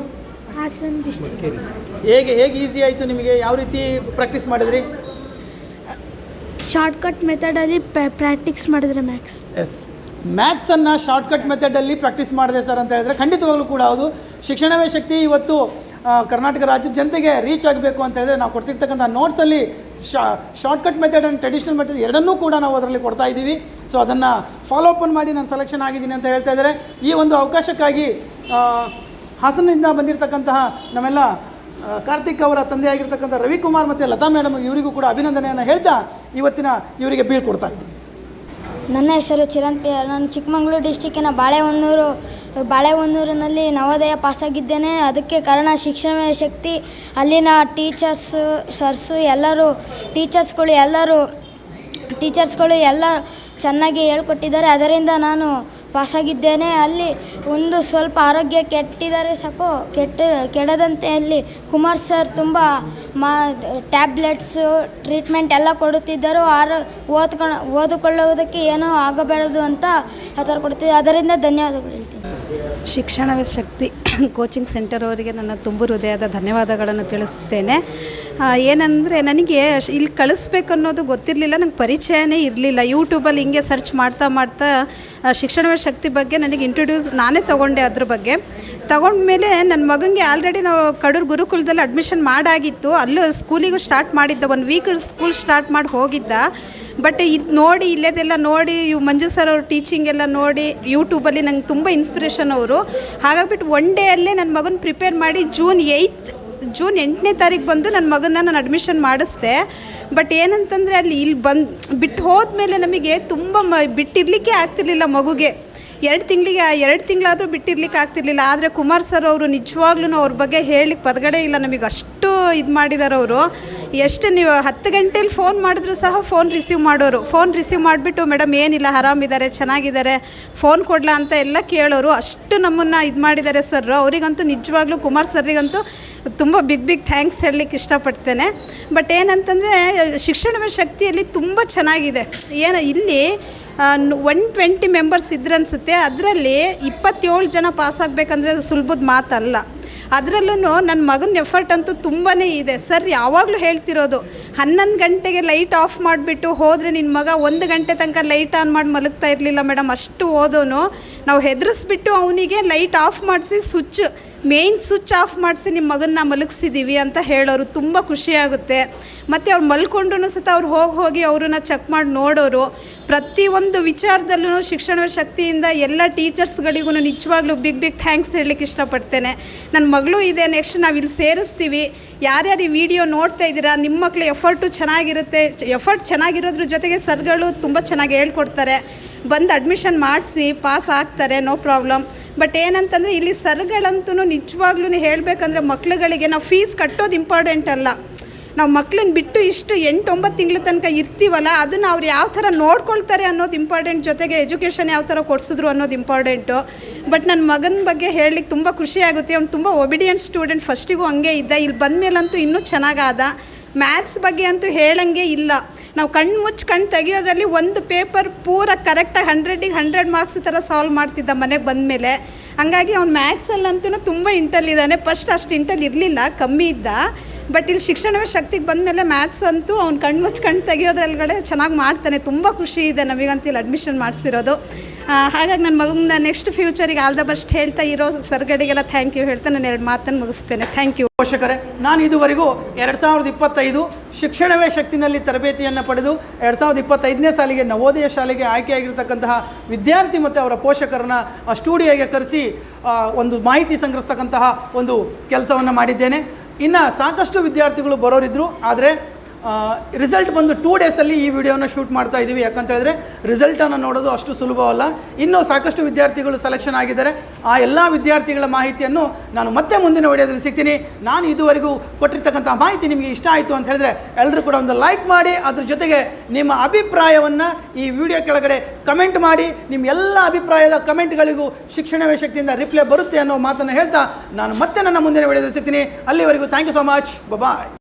ಹಾಸನ ಡಿಸ್ಟಿಕ್ ಹೇಗೆ ಹೇಗೆ ಈಸಿ ಆಯಿತು ನಿಮಗೆ? ಯಾವ ರೀತಿ ಪ್ರಾಕ್ಟೀಸ್ ಮಾಡಿದ್ರಿ? ಶಾರ್ಟ್ಕಟ್ ಮೆಥಡಲ್ಲಿ ಪ್ರಾಕ್ಟೀಸ್ ಮಾಡಿದ್ರೆ ಮ್ಯಾಕ್ಸ್ ಎಸ್ ಮ್ಯಾಥ್ಸನ್ನು ಶಾರ್ಟ್ಕಟ್ ಮೆಥಡಲ್ಲಿ ಪ್ರಾಕ್ಟೀಸ್ ಮಾಡಿದೆ ಸರ್ ಅಂತ ಹೇಳಿದ್ರೆ ಖಂಡಿತವಾಗ್ಲೂ ಕೂಡ ಹೌದು. ಶಿಕ್ಷಣವೇ ಶಕ್ತಿ ಇವತ್ತು ಕರ್ನಾಟಕ ರಾಜ್ಯದ ಜನತೆಗೆ ರೀಚ್ ಆಗಬೇಕು ಅಂತ ಹೇಳಿದ್ರೆ ನಾವು ಕೊಡ್ತಿರ್ತಕ್ಕಂಥ ನೋಟ್ಸಲ್ಲಿ Shah shortcut method and traditional method ಎರಡನ್ನೂ ಕೂಡ ನಾವು ಅದರಲ್ಲಿ ಕೊಡ್ತಾ ಇದ್ದೀವಿ. ಸೊ ಅದನ್ನು ಫಾಲೋ ಅಪ್ ಮಾಡಿ ನಾನು ಸೆಲೆಕ್ಷನ್ ಆಗಿದ್ದೀನಿ ಅಂತ ಹೇಳ್ತಾ ಇದ್ದಾರೆ. ಈ ಒಂದು ಅವಕಾಶಕ್ಕಾಗಿ ಹಾಸನದಿಂದ ಬಂದಿರತಕ್ಕಂತಹ ನಮ್ಮೆಲ್ಲ ಕಾರ್ತಿಕ್ ಅವರ ತಂದೆಯಾಗಿರ್ತಕ್ಕಂಥ ರವಿಕುಮಾರ್ ಮತ್ತು ಲತಾ ಮೇಡಮ್ ಇವರಿಗೂ ಕೂಡ ಅಭಿನಂದನೆಯನ್ನು ಹೇಳ್ತಾ ಇವತ್ತಿನ ಇವರಿಗೆ ಬೀಳ್ಕೊಡ್ತಾ ಇದ್ದೀನಿ. ನನ್ನ ಹೆಸರು ಚಿರಂತ್ ಪಿ. ನಾನು ಚಿಕ್ಕಮಗಳೂರು ಡಿಸ್ಟಿಕ್ಕಿನ ಬಾಳೆಹೊನ್ನೂರು, ಬಾಳೆಹೊನ್ನೂರಿನಲ್ಲಿ ನವೋದಯ ಪಾಸಾಗಿದ್ದೇನೆ ಅದಕ್ಕೆ ಕಾರಣ ಶಿಕ್ಷಣ ಶಕ್ತಿ, ಅಲ್ಲಿನ ಟೀಚರ್ಸು, ಸರ್ಸು ಎಲ್ಲರೂ, ಟೀಚರ್ಸ್ಗಳು ಎಲ್ಲರೂ, ಟೀಚರ್ಸ್ಗಳು ಎಲ್ಲ ಚೆನ್ನಾಗಿ ಹೇಳ್ಕೊಟ್ಟಿದ್ದಾರೆ ಅದರಿಂದ ನಾನು ಪಾಸಾಗಿದ್ದೇನೆ. ಅಲ್ಲಿ ಒಂದು ಸ್ವಲ್ಪ ಆರೋಗ್ಯ ಕೆಟ್ಟಿದ್ದಾರೆ ಸಾಕು. ಕೆಟ್ಟ, ಕೆಡದಂತೆ ಅಲ್ಲಿ ಕುಮಾರ್ ಸರ್ ತುಂಬ ಮಾ, ಟ್ಯಾಬ್ಲೆಟ್ಸು, ಟ್ರೀಟ್ಮೆಂಟ್ ಎಲ್ಲ ಕೊಡುತ್ತಿದ್ದರು. ಆರೋ ಓದ್ಕೊಳ ಓದಿಕೊಳ್ಳುವುದಕ್ಕೆ ಏನೂ ಆಗಬಾರದು ಅಂತ ಆ ಥರ ಕೊಡ್ತಿದ್ದೆ ಅದರಿಂದ ಧನ್ಯವಾದಗಳು ಹೇಳ್ತೀನಿ. ಶಿಕ್ಷಣವೇ ಶಕ್ತಿ. ಕೋಚಿಂಗ್ ಸೆಂಟರ್ ಅವರಿಗೆ ನನ್ನ ತುಂಬ ಹೃದಯದ ಧನ್ಯವಾದಗಳನ್ನು ತಿಳಿಸ್ತೇನೆ. ಏನಂದರೆ ನನಗೆ ಇಲ್ಲಿ ಕಳಿಸ್ಬೇಕು ಅನ್ನೋದು ಗೊತ್ತಿರಲಿಲ್ಲ. ನಂಗೆ ಪರಿಚಯನೇ ಇರಲಿಲ್ಲ. ಯೂಟ್ಯೂಬಲ್ಲಿ ಹಿಂಗೆ ಸರ್ಚ್ ಮಾಡ್ತಾ ಮಾಡ್ತಾ ಶಿಕ್ಷಣವೇ ಶಕ್ತಿ ಬಗ್ಗೆ ನನಗೆ ಇಂಟ್ರೊಡ್ಯೂಸ್ ನಾನೇ ತೊಗೊಂಡೆ ಅದ್ರ ಬಗ್ಗೆ. ತಗೊಂಡ್ಮೇಲೆ ನನ್ನ ಮಗನಿಗೆ ಆಲ್ರೆಡಿ ನಾವು ಕಡೂರು ಗುರುಕುಲದಲ್ಲಿ ಅಡ್ಮಿಷನ್ ಮಾಡಾಗಿತ್ತು. ಅಲ್ಲೂ ಸ್ಕೂಲಿಗೂ ಸ್ಟಾರ್ಟ್ ಮಾಡಿದ್ದ ಒಂದು ವೀಕ್ ಸ್ಕೂಲ್ ಸ್ಟಾರ್ಟ್ ಮಾಡಿ ಹೋಗಿದ್ದ. ಬಟ್ ಇದು ನೋಡಿ, ಇಲ್ಲದೆಲ್ಲ ನೋಡಿ ಮಂಜು ಸರ್ ಅವ್ರ ಟೀಚಿಂಗ್ ಎಲ್ಲ ನೋಡಿ ಯೂಟ್ಯೂಬಲ್ಲಿ ನಂಗೆ ತುಂಬ ಇನ್ಸ್ಪಿರೇಷನ್ ಅವರು. ಹಾಗಾಗ್ಬಿಟ್ಟು ಒನ್ ಡೇ ಅಲ್ಲೇ ನನ್ನ ಮಗನ ಪ್ರಿಪೇರ್ ಮಾಡಿ ಜೂನ್ ಏಯ್ತ್ ಜೂನ್ ಎಂಟನೇ ತಾರೀಕು ಬಂದು ನನ್ನ ಮಗನ ನಾನು ಅಡ್ಮಿಷನ್ ಮಾಡಿಸ್ದೆ. ಬಟ್ ಏನಂತಂದರೆ ಅಲ್ಲಿ ಇಲ್ಲಿ ಬಂದು ಬಿಟ್ಟು ಹೋದ್ಮೇಲೆ ನಮಗೆ ತುಂಬ ಮ, ಬಿಟ್ಟಿರಲಿಕ್ಕೆ ಆಗ್ತಿರ್ಲಿಲ್ಲ ಮಗುಗೆ. ಎರಡು ತಿಂಗಳಿಗೆ, ಎರಡು ತಿಂಗಳಾದರೂ ಬಿಟ್ಟಿರ್ಲಿಕ್ಕೆ ಆಗ್ತಿರ್ಲಿಲ್ಲ. ಆದರೆ ಕುಮಾರ್ ಸರ್ ಅವರು ನಿಜವಾಗ್ಲೂ ಅವ್ರ ಬಗ್ಗೆ ಹೇಳಲಿಕ್ಕೆ ಪದಗಡೆ ಇಲ್ಲ ನಮಗೆ. ಅಷ್ಟು ಇದು ಮಾಡಿದ್ದಾರೆ ಅವರು. ಎಷ್ಟು ನೀವು ಹತ್ತು ಗಂಟೇಲಿ ಫೋನ್ ಮಾಡಿದ್ರು ಸಹ ಫೋನ್ ರಿಸೀವ್ ಮಾಡೋರು. ಫೋನ್ ರಿಸೀವ್ ಮಾಡಿಬಿಟ್ಟು, ಮೇಡಮ್, ಏನಿಲ್ಲ, ಆರಾಮಿದ್ದಾರೆ, ಚೆನ್ನಾಗಿದ್ದಾರೆ ಫೋನ್ ಕೊಡಲ ಅಂತ ಎಲ್ಲ ಕೇಳೋರು. ಅಷ್ಟು ನಮ್ಮನ್ನು ಇದು ಮಾಡಿದ್ದಾರೆ ಸರ್ ಅವರಿಗಂತೂ ನಿಜವಾಗ್ಲೂ, ಕುಮಾರ್ ಸರ್ರಿಗಂತೂ ತುಂಬ ಬಿಗ್ ಬಿಗ್ ಥ್ಯಾಂಕ್ಸ್ ಹೇಳಲಿಕ್ಕೆ ಇಷ್ಟಪಡ್ತೇನೆ. ಬಟ್ ಏನಂತಂದರೆ ಶಿಕ್ಷಣ ಶಕ್ತಿಯಲ್ಲಿ ತುಂಬ ಚೆನ್ನಾಗಿದೆ. ಏನು, ಇಲ್ಲಿ ಒನ್ ಟ್ವೆಂಟಿ ಮೆಂಬರ್ಸ್ ಇದ್ರನ್ಸುತ್ತೆ ಅದರಲ್ಲಿ ಇಪ್ಪತ್ತೇಳು ಜನ ಪಾಸ್ ಆಗಬೇಕಂದ್ರೆ ಸುಲಭದ ಮಾತಲ್ಲ. ಅದರಲ್ಲೂ ನನ್ನ ಮಗನ ಎಫರ್ಟ್ ಅಂತೂ ತುಂಬಾ ಇದೆ. ಸರ್, ಯಾವಾಗಲೂ ಹೇಳ್ತಿರೋದು, ಹನ್ನೊಂದು ಗಂಟೆಗೆ ಲೈಟ್ ಆಫ್ ಮಾಡಿಬಿಟ್ಟು ಹೋದರೆ ನಿನ್ನ ಮಗ ಒಂದು ಗಂಟೆ ತನಕ ಲೈಟ್ ಆನ್ ಮಾಡಿ ಮಲಗ್ತಾ ಇರಲಿಲ್ಲ ಮೇಡಮ್ ಅಷ್ಟು ಓದೋನು. ನಾವು ಹೆದರಿಸ್ಬಿಟ್ಟು ಅವನಿಗೆ ಲೈಟ್ ಆಫ್ ಮಾಡಿಸಿ ಸ್ವಿಚ್ ಮೇಯ್ನ್ ಸ್ವಿಚ್ ಆಫ್ ಮಾಡಿಸಿ ನಿಮ್ಮ ಮಗನ್ನ ಮಲಗಿಸಿದ್ದೀವಿ ಅಂತ ಹೇಳೋರು ತುಂಬ ಖುಷಿಯಾಗುತ್ತೆ ಮತ್ತು ಅವ್ರು ಮಲ್ಕೊಂಡ್ರೂ ಸತ ಅವ್ರು ಹೋಗಿ ಹೋಗಿ ಅವ್ರನ್ನ ಚೆಕ್ ಮಾಡಿ ನೋಡೋರು. ಪ್ರತಿಯೊಂದು ವಿಚಾರದಲ್ಲೂ ಶಿಕ್ಷಣ ಶಕ್ತಿಯಿಂದ ಎಲ್ಲ ಟೀಚರ್ಸ್ಗಳಿಗೂ ನಿಜವಾಗ್ಲೂ ಬಿಗ್ ಬಿಗ್ ಥ್ಯಾಂಕ್ಸ್ ಹೇಳಲಿಕ್ಕೆ ಇಷ್ಟಪಡ್ತೇನೆ. ನನ್ನ ಮಗಳು ಇದೆ ನೆಕ್ಸ್ಟ್ ನಾವು ಇಲ್ಲಿ ಸೇರಿಸ್ತೀವಿ. ಯಾರ್ಯಾರು ಈ ವಿಡಿಯೋ ನೋಡ್ತಾ ಇದ್ದೀರಾ ನಿಮ್ಮ ಮಕ್ಕಳು ಎಫರ್ಟು ಚೆನ್ನಾಗಿರುತ್ತೆ ಎಫರ್ಟ್ ಚೆನ್ನಾಗಿರೋದ್ರ ಜೊತೆಗೆ ಸರ್ಗಳು ತುಂಬ ಚೆನ್ನಾಗಿ ಹೇಳ್ಕೊಡ್ತಾರೆ. ಬಂದು ಅಡ್ಮಿಷನ್ ಮಾಡಿಸಿ ಪಾಸ್ ಆಗ್ತಾರೆ ನೋ ಪ್ರಾಬ್ಲಮ್ ಬಟ್ ಏನಂತಂದರೆ ಇಲ್ಲಿ ಸರ್ಗಳಂತೂ ನಿಜವಾಗ್ಲೂ ಹೇಳಬೇಕಂದ್ರೆ ಮಕ್ಳುಗಳಿಗೆ ನಾವು ಫೀಸ್ ಕಟ್ಟೋದು ಇಂಪಾರ್ಟೆಂಟ್ ಅಲ್ಲ. ನಾವು ಮಕ್ಳನ್ನ ಬಿಟ್ಟು ಇಷ್ಟು ಎಂಟು ಒಂಬತ್ತು ತಿಂಗಳ ತನಕ ಇರ್ತೀವಲ್ಲ, ಅದನ್ನು ಅವ್ರು ಯಾವ ಥರ ನೋಡ್ಕೊಳ್ತಾರೆ ಅನ್ನೋದು ಇಂಪಾರ್ಟೆಂಟ್ ಜೊತೆಗೆ ಎಜುಕೇಷನ್ ಯಾವ ಥರ ಕೊಡಿಸಿದ್ರು ಅನ್ನೋದು ಇಂಪಾರ್ಟೆಂಟು ಬಟ್ ನನ್ನ ಮಗನ ಬಗ್ಗೆ ಹೇಳಲಿಕ್ಕೆ ತುಂಬ ಖುಷಿ ಆಗುತ್ತೆ. ಅವ್ನು ತುಂಬ ಒಬಿಡಿಯಂಟ್ ಸ್ಟೂಡೆಂಟ್ ಫಸ್ಟಿಗೂ ಹಂಗೆ ಇದ್ದ. ಇಲ್ಲಿ ಬಂದಮೇಲಂತೂ ಇನ್ನೂ ಚೆನ್ನಾಗಾದ. ಮ್ಯಾಥ್ಸ್ ಬಗ್ಗೆ ಅಂತೂ ಹೇಳಂಗೆ ಇಲ್ಲ. ನಾವು ಕಣ್ಣು ಮುಚ್ಚಿ ಕಣ್ಣು ತೆಗಿಯೋದ್ರಲ್ಲಿ ಒಂದು ಪೇಪರ್ ಪೂರ ಕರೆಕ್ಟಾಗಿ ಹಂಡ್ರೆಡಿಗೆ ಹಂಡ್ರೆಡ್ ಮಾರ್ಕ್ಸ್ ಥರ ಸಾಲ್ವ್ ಮಾಡ್ತಿದ್ದ ಮನೆಗೆ ಬಂದಮೇಲೆ ಹಂಗಾಗಿ ಅವ್ನು ಮ್ಯಾಥ್ಸಲ್ಲಂತೂ ತುಂಬ ಇಂಟಲ್ ಇದ್ದಾನೆ. ಫಸ್ಟ್ ಅಷ್ಟು ಇಂಟಲ್ ಇರಲಿಲ್ಲ, ಕಮ್ಮಿ ಇದ್ದ. ಬಟ್ ಇಲ್ಲಿ ಶಿಕ್ಷಣವೇ ಶಕ್ತಿಗೆ ಬಂದಮೇಲೆ ಮ್ಯಾಥ್ಸ್ ಅಂತೂ ಅವ್ನು ಕಣ್ಣು ಮುಚ್ಚಿ ಕಣ್ಣು ತೆಗಿಯೋದ್ರೊಳಗಡೆ ಚೆನ್ನಾಗಿ ಮಾಡ್ತಾನೆ. ತುಂಬ ಖುಷಿ ಇದೆ ನಮಗಂತೂ ಇಲ್ಲಿ ಅಡ್ಮಿಷನ್ ಮಾಡಿಸಿರೋದು. ಹಾಗಾಗಿ ನನ್ನ ಮಗನ ನೆಕ್ಸ್ಟ್ ಫ್ಯೂಚರಿಗೆ ಆಲ್ ದ ಬೆಸ್ಟ್ ಹೇಳ್ತಾ ಇರೋ ಸರ್ಗಡಿಗೆಲ್ಲ ಥ್ಯಾಂಕ್ ಯು ಹೇಳ್ತಾ ನಾನು ಎರಡು ಮಾತನ್ನು ಮುಗಿಸ್ತೇನೆ. ಥ್ಯಾಂಕ್ ಯು ಪೋಷಕರೇ, ನಾನು ಇದುವರೆಗೂ ಎರಡು ಸಾವಿರದ ಇಪ್ಪತ್ತೈದು ಶಿಕ್ಷಣವೇ ಶಕ್ತಿನಲ್ಲಿ ತರಬೇತಿಯನ್ನು ಪಡೆದು ಎರಡು ಸಾವಿರದ ಇಪ್ಪತ್ತೈದನೇ ಸಾಲಿಗೆ ನವೋದಯ ಶಾಲೆಗೆ ಆಯ್ಕೆಯಾಗಿರ್ತಕ್ಕಂತಹ ವಿದ್ಯಾರ್ಥಿ ಮತ್ತು ಅವರ ಪೋಷಕರನ್ನ ಸ್ಟುಡಿಯೋಗೆ ಕರೆಸಿ ಒಂದು ಮಾಹಿತಿ ಸಂಗ್ರಹಿಸ್ತಕ್ಕಂತಹ ಒಂದು ಕೆಲಸವನ್ನು ಮಾಡಿದ್ದೇನೆ. ಇನ್ನು ಸಾಕಷ್ಟು ವಿದ್ಯಾರ್ಥಿಗಳು ಬರೋರಿದ್ದರು ಆದರೆ ರಿಸಲ್ಟ್ ಬಂದು ಟೂ ಡೇಸಲ್ಲಿ ಈ ವಿಡಿಯೋನ ಶೂಟ್ ಮಾಡ್ತಾ ಇದ್ದೀವಿ ಯಾಕಂತ ಹೇಳಿದ್ರೆ ರಿಸಲ್ಟನ್ನು ನೋಡೋದು ಅಷ್ಟು ಸುಲಭವಲ್ಲ. ಇನ್ನೂ ಸಾಕಷ್ಟು ವಿದ್ಯಾರ್ಥಿಗಳು ಸೆಲೆಕ್ಷನ್ ಆಗಿದ್ದಾರೆ. ಆ ಎಲ್ಲ ವಿದ್ಯಾರ್ಥಿಗಳ ಮಾಹಿತಿಯನ್ನು ನಾನು ಮತ್ತೆ ಮುಂದಿನ ವಿಡಿಯೋದಲ್ಲಿ ಸಿಗ್ತೀನಿ. ನಾನು ಇದುವರೆಗೂ ಕೊಟ್ಟಿರ್ತಕ್ಕಂಥ ಮಾಹಿತಿ ನಿಮಗೆ ಇಷ್ಟ ಆಯಿತು ಅಂತ ಹೇಳಿದ್ರೆ ಎಲ್ಲರೂ ಕೂಡ ಒಂದು ಲೈಕ್ ಮಾಡಿ, ಅದ್ರ ಜೊತೆಗೆ ನಿಮ್ಮ ಅಭಿಪ್ರಾಯವನ್ನು ಈ ವಿಡಿಯೋ ಕೆಳಗಡೆ ಕಮೆಂಟ್ ಮಾಡಿ. ನಿಮ್ಮ ಎಲ್ಲ ಅಭಿಪ್ರಾಯದ ಕಮೆಂಟ್ಗಳಿಗೂ ಶಿಕ್ಷಣವೇ ಶಕ್ತಿಯಿಂದ ರಿಪ್ಲೈ ಬರುತ್ತೆ ಅನ್ನೋ ಮಾತನ್ನು ಹೇಳ್ತಾ ನಾನು ಮತ್ತೆ ನನ್ನ ಮುಂದಿನ ವಿಡಿಯೋದಲ್ಲಿ ಸಿಗ್ತೀನಿ. ಅಲ್ಲಿವರೆಗೂ thank you so much bye